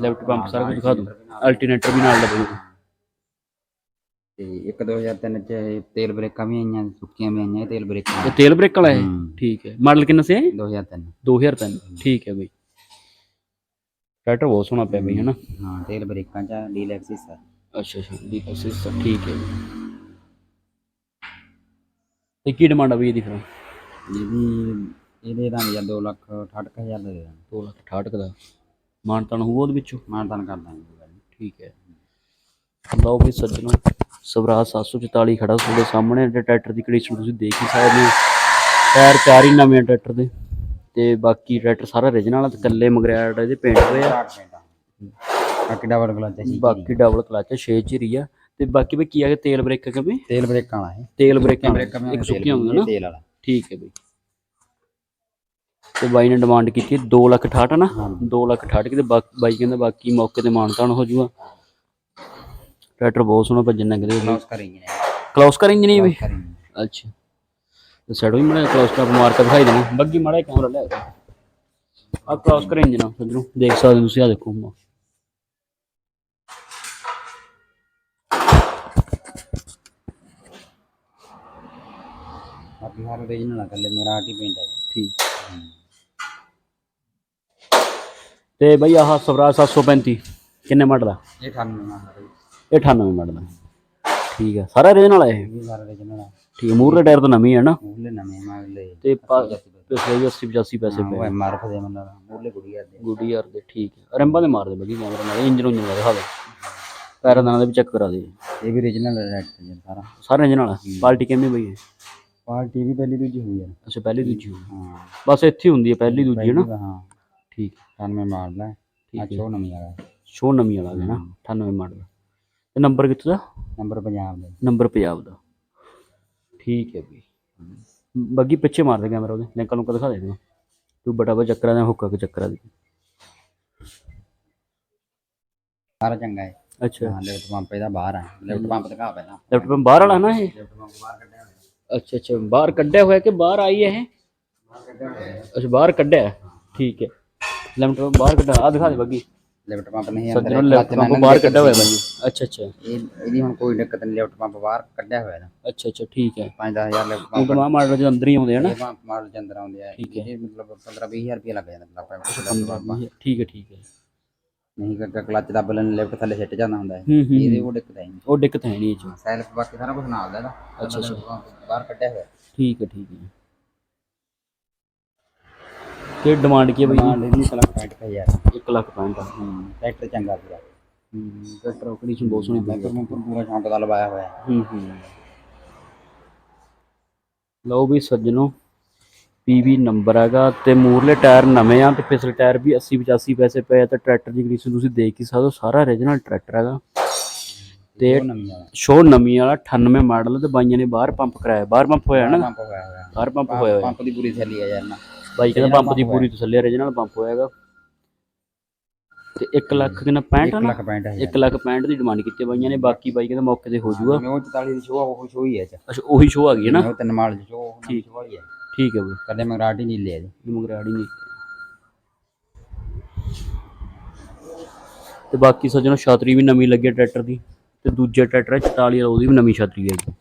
ਲੈਫਟ ਪੰਪ ਸਾਰਾ ਕੁਝ ਦਿਖਾ ਦੂੰ। ਅਲਟਰਨੇਟਰ ਵੀ ਨਾਲ ਲੱਗੇ ਤੇ ਇੱਕ 2003 ਚ ਇਹ ਤੇਲ ਬ੍ਰੇਕਾਂ ਵੀ ਆਈਆਂ ਸੁੱਕੀਆਂ ਵੀ ਆਈਆਂ ਇਹ ਤੇਲ ਬ੍ਰੇਕਾਂ ਇਹ ਤੇਲ ਬ੍ਰੇਕ ਵਾਲਾ ਹੈ ਹੂੰ। ਠੀਕ ਹੈ। ਮਾਡਲ ਕਿੰਨਾ ਸੀ ਇਹ? 2003 2003 ਠੀਕ ਹੈ ਬਈ। ਟਰੈਕਟਰ ਬਹੁਤ ਸੋਹਣਾ ਪਿਆ ਬਈ ਹਨਾ? ਹਾਂ ਤੇਲ ਬ੍ਰੇਕਾਂ ਚ ਡੀਲੈਕਸਿਸ ਆ। ਅੱਛਾ ਅੱਛਾ ਡੀਪਲ ਸਿਸਟਮ ਠੀਕ ਹੈ। ਬਈ ਤੇ ਕੀ ਡਿਮਾਂਡ ਆ ਬਈ ਇਹਦੀ ਫਿਰ? ਇਹਦੀ ਇਹਦੇ ਦਾਂਗੇ ਜਾਂ 2 ਲੱਖ 68000 ਦਾ ਦੇ ਦਾਂਗੇ। 2 ਲੱਖ 68 ਦਾ? ਮਾਨਤਾਨ ਹੋਊ ਉਹਦੇ ਵਿੱਚੋਂ? ਮਾਨਤਾਨ ਕਰ ਦਾਂਗੇ ਕੋਈ ਗੱਲ। ਠੀਕ ਹੈ। ਲਓ ਵੀ ਸੱਜਣੋ ਸਵਰਾਜ 744 ਖੜਾ ਤੁਹਾਡੇ ਸਾਹਮਣੇ ਤੇ ਟਰੈਕਟਰ ਦੀ ਕੰਡੀਸ਼ਨ ਤੁਸੀਂ ਦੇਖ ਹੀ ਸਕਦੇ ਹੋ। ਟਾਇਰ ਚਾਰ ਹੀ ਨਵੇਂ ਆ ਟਰੈਕਟਰ ਦੇ। ਤੇ ਬਾਕੀ ਟਰੈਕਟਰ ਸਾਰਾ origignal ਆ ਤੇ ਕੱਲੇ ਮਗਰੈਡ ਇਹਦੇ ਪੇਂਟ ਹੋਏ ਆ। ਮਗਰਾਟ ਪੇਂਟ ਆ। ਬਾਕੀ ਡਬਲ ਕਲਚ ਹੈ ਬਾਕੀ ਡਬਲ ਕਲਚ ਹੈ 6 ਚਿਰੀ ਆ। ਤੇ ਬਾਕੀ ਬਈ ਕੀ ਆ ਗਿਆ ਤੇਲ ਬ੍ਰੇਕ ਕਵੇ ਤੇਲ ਬ੍ਰੇਕ ਆਣਾ ਹੈ ਤੇਲ ਬ੍ਰੇਕ ਇੱਕ ਸੁੱਕੀ ਆਉਂਦਾ ਨਾ? ਤੇਲ ਵਾਲਾ। ਠੀਕ ਹੈ ਬਈ। ਤੇ ਬਾਈ ਨੇ ਡਿਮਾਂਡ ਕੀਤੀ 2 ਲੱਖ 68 ਨਾ? 2 ਲੱਖ 68 ਕਿਤੇ ਬਾਈ ਕਹਿੰਦਾ ਬਾਕੀ ਮੌਕੇ ਤੇ ਮਾਨਤਾਨ ਹੋ ਜੂਗਾ। ਟਰੈਕਟਰ ਬਹੁਤ ਸੋਹਣਾ ਭੱਜਣ ਲੱਗਦੇ ਕਲੌਸ ਕਰ ਇੰਜਨ ਕਲੌਸ ਕਰ ਇੰਜਨ ਹੀ ਅੱਛਾ। ਤੇ ਸੈਡੋ ਹੀ ਮੜਾ ਕਲੌਸ ਕਰ ਮਾਰ ਕੇ ਦਿਖਾਈ ਦੇਣਾ। ਬੱਗੀ ਮੜਾ ਕੈਮਰਾ ਲੈ ਆ ਕਲੌਸ ਕਰ ਇੰਜਨ ਆ ਦੇਖ ਸਕਦੇ ਤੁਸੀਂ ਆ ਦੇਖੋ। ਆ ਕੱਲੇ ਮਗਰਾਟ ਹੀ ਪੇਂਟ ਹੈ ਠੀਕ। ਤੇ ਬਈ ਆਹ ਸਵਰਾਜ 735 ਕਿੰਨੇ ਮਾਡਲ ਆ ਇਹ 98 ਮਾਡਲ ਇਹ 98 ਮਾਡਲ ਆ ਠੀਕ ਹੈ ਸਾਰਾ original ਆ ਇਹ? ਇਹ ਸਾਰਾ original ਆ। ਠੀਕ ਮੂਹਰੇ ਟਾਇਰ ਤਾਂ ਨਵੀਂ ਹੈ ਨਾ? ਮੂਲੇ ਨਵੇਂ ਮਾਗਲੇ ਤੇ ਪਾ- ਪਿਛਲੇ ਵੀ 80 85 ਪੈਸੇ ਉਹ ਪਏ। ਐਮਆਰਐਫ ਦੇ ਮਤਲਬ ਮੂਲੇ ਗੁੜੀਆ ਦੇ। ਗੁੱਡੀ ਯਾਰ ਦੇ ਠੀਕ ਹੈ ਰੰਬਾਂ ਦੇ ਮਾਰਦੇ ਬਗੀ ਕੈਮਰਾ ਨਾਲ ਇੰਜਨ ਉਂਜਨ ਦਾ ਦਿਖਾ ਦੇ ਪੈਰਾਂ ਦਾਣਾ ਦੇ ਵੀ ਚੈੱਕ ਕਰਾ ਦੇ। ਇਹ ਵੀ original ਹੈ ਜੀ ਸਾਰਾ। ਸਾਰੇ ਇੰਜਨ ਵਾਲਾ ਪਾਰਟੀ ਕਿੰਨੀ ਬਈ ਹੈ? ਪਾਰਟੀ ਵੀ ਪਹਿਲੀ ਦੂਜੀ ਹੋਈ ਹੈ ਅੱਛਾ ਪਹਿਲੀ ਦੂਜੀ ਹੋਈ। ਹਾਂ। ਬਸ ਇੱਥੇ ਹੀ ਹੁੰਦੀ ਹੈ ਪਹਿਲੀ ਦੂਜੀ ਹੈ ਨਾ ਹਾਂ। ਠੀਕ 98 ਮਾਡਲ ਹੈ ਠੀਕ ਆ। ਛੋ ਨਵੀਂ ਆ ਸ਼ੋ ਨਵੀਂ ਵਾਲਾ ਹੈ ਨਾ? 98 ਮਾਡਲ ਤੇ ਨੰਬਰ ਕਿੱਥੋਂ ਦਾ? ਨੰਬਰ ਪੰਜਾਬ ਦਾ। ਨੰਬਰ ਪੰਜਾਬ ਦਾ। ਠੀਕ ਹੈ ਬਈ। ਬੱਗੀ ਪਿੱਛੇ ਮਾਰ ਦੇ ਕੈਮਰਾ ਉਹਦੇ। ਲਿੰਕਾਂ ਨੂੰ ਦਿਖਾ ਦੇ ਦੇ ਤੂੰ ਬਟਾ ਬਾ ਚੱਕਰਾਂ ਦਾ ਹੁੱਕਾ ਕੇ ਚੱਕਰਾਂ ਦੀ। ਸਾਰਾ ਚੰਗਾ ਹੈ ਅੱਛਾ। ਹਾਂ ਲੈਫਟ ਪੰਪ ਇਹਦਾ ਬਾਹਰ ਆ। ਲੈਫਟ ਪੰਪ ਦਿਖਾ ਪਹਿਲਾਂ। ਲੈਫਟ ਬਾਹਰ ਵਾਲਾ ਨਾ ਇਹ? ਲੈਫਟ ਪੰਪ ਬਾਹਰ ਕੱਢਿਆ ਅੱਛਾ ਅੱਛਾ। ਬਾਹਰ ਕੱਢਿਆ ਹੋਇਆ ਕਿ ਬਾਹਰ ਆਈ ਹੈ ਇਹ? ਅੱਛਾ ਬਾਹਰ ਕੱਢਿਆ। ਹੈ। ਠੀਕ ਹੈ। ਲੈਫਟ ਬਾਹਰ ਕੱਢਿਆ। ਆ ਦਿਖਾ ਦੇ ਬੱਗੀ। ਲੈਫਟ ਪੰਪ ਨਹੀਂ ਸੱਜਣੋਂ ਅੰਦਰ। ਲੈਫਟ ਪੰਪ ਬਾਹਰ ਕੱਢਿਆ ਹੋਇਆ ਬਾਈ ਅੱਛਾ ਅੱਛਾ। ਇਹ ਇਹਦੀ ਹੁਣ ਕੋਈ ਦਿੱਕਤ ਨਹੀਂ ਲੈਫਟ ਪੰਪ ਬਾਹਰ ਕੱਢਿਆ ਹੋਇਆ ਨਾ। ਅੱਛਾ ਅੱਛਾ। ਠੀਕ ਹੈ। 5-10000 ਲੈਫਟ ਉਹ ਪੰਪ ਤਾਂ ਮਾਡਲ ਦੇ ਅੰਦਰ ਹੀ ਆਉਂਦੇ ਹਨ ਪੰਪ ਮਾਡਲ ਚ ਅੰਦਰ ਆਉਂਦੇ ਆ। ਇਹ ਮਤਲਬ 15-20000 ਰੁਪਏ ਲੱਗ ਜਾਂਦਾ। ਆਪਾਂ ਠੀਕ ਹੈ ਠੀਕ ਹੈ। ਨਹੀਂ ਕਿ ਕਲਚ ਦੱਬ ਲੈਣ ਲੈਫਟ ਥੱਲੇ ਸਿੱਟ ਜਾਂਦਾ ਹੁੰਦਾ ਹੈ ਹੂੰ ਹੂੰ। ਇਹਦੇ ਉਹ ਦਿੱਕਤ ਹੈ ਨਹੀਂ। ਉਹ ਦਿੱਕਤ ਹੈ ਨਹੀਂ ਇਹ 'ਚ ਸੈਲਫ ਬਾਕੀ ਸਾਰਾ ਕੁਝ ਨਾਲ ਦਾ ਇਹਦਾ। ਅੱਛਾ, ਅੱਛਾ। ਬਾਹਰ ਕੱਢਿਆ ਹੋਇਆ। ਠੀਕ ਹੈ ਠੀਕ ਹੈ। ਕਿ ਡਿਮਾਂਡ ਕੀ ਹੈ ਬਾਈ? ਇਹਦੀ ਕਲਚ 65000 1 ਲੱਖ 65 ਹੂੰ ਟਰੈਕਟਰ ਚੰਗਾ ਪੂਰਾ ਹੂੰ ਟਰੈਕਟਰ ਕੰਡੀਸ਼ਨ ਬਹੁਤ ਸੋਹਣੀ ਮੈਂ ਪਰ ਪੂਰਾ ਸ਼ੌਂਕ ਦਾ ਲਵਾਇਆ ਹੋਇਆ। ਹੈ ਹੂੰ। ਹੂੰ ਲਓ ਵੀ ਸੱਜਣੋ ਪੀਵੀ ਨੰਬਰ ਹੈਗਾ ਤੇ ਮੂਰਲੇ ਟਾਇਰ ਨਵੇਂ ਆ ਤੇ ਪਿਛਲੇ ਟਾਇਰ ਵੀ 80 85 ਪੈਸੇ ਪਏ ਆ ਤੇ ਟਰੈਕਟਰ ਦੀ ਕੰਡੀਸ਼ਨ ਤੁਸੀਂ ਦੇਖ ਹੀ ਸਕਦੇ ਹੋ ਸਾਰਾ origignal ਟਰੈਕਟਰ ਹੈਗਾ। ਤੇ ਸ਼ੋ ਨਵੀਂ ਵਾਲਾ। 98 ਮਾਡਲ ਤੇ ਬਾਈਆਂ ਨੇ ਬਾਹਰ ਪੰਪ ਕਰਾਇਆ। ਬਾਹਰ ਪੰਪ ਹੋਇਆ ਨਾ? ਬਾਹਰ ਪੰਪ ਹੋਇਆ ਹੋਇਆ। ਪੰਪ ਦੀ ਪੂਰੀ ਥੈਲੀ ਆ ਯਾਰ ਨਾ। ਬਾਈ ਕਹਿੰਦਾ ਪੰਪ ਦੀ ਪੂਰੀ ਤਸੱਲੀ origignal ਪੰਪ ਹੋਇਆ ਹੈਗਾ। ਤੇ 1 ਲੱਖ ਕਿੰਨਾ 65 ਆ 1 ਨਾ? ਲੱਖ 65000 1 ਲੱਖ 65 ਦੀ ਡਿਮਾਂਡ ਕੀਤੀ ਬਾਈਆਂ ਨੇ ਬਾਕੀ ਬਾਈ ਕਹਿੰਦਾ ਮੌਕੇ ਤੇ ਹੋ ਜਿਵੇਂ ਉਹ 44 ਦੀ ਸ਼ੋਅ ਉਹ ਸ਼ੋਅ ਹੀ ਹੈ ਅੱਛਾ ਉਹੀ ਸ਼ੋ ਆ ਗਈ ਹੈ ਨਾ? ਤਿੰਨ ਮਾਲ ਦੀ ਸ਼ੋਅ ਉਹ ਠੀਕ। ਵਾਲੀ ਹੈ। ਠੀਕ ਹੈ ਬਈ। ਕਦੇ ਮਗਰਾਟ ਹੀ ਨਹੀਂ ਲਿਆ ਜੀ। ਮਗਰਾੜੀ ਨਹੀਂ ਤੇ ਬਾਕੀ ਸੱਜਣੋ, ਛਾਤਰੀ ਵੀ ਨਵੀਂ ਲੱਗੀ ਹੈ ਟਰੈਕਟਰ ਦੀ। ਤੇ ਦੂਜੇ ਟਰੈਕਟਰ ਹੈ 44 ਵਾਲਾ, ਉਹਦੀ ਵੀ ਨਵੀਂ ਛਤਰੀ ਹੈ ਜੀ।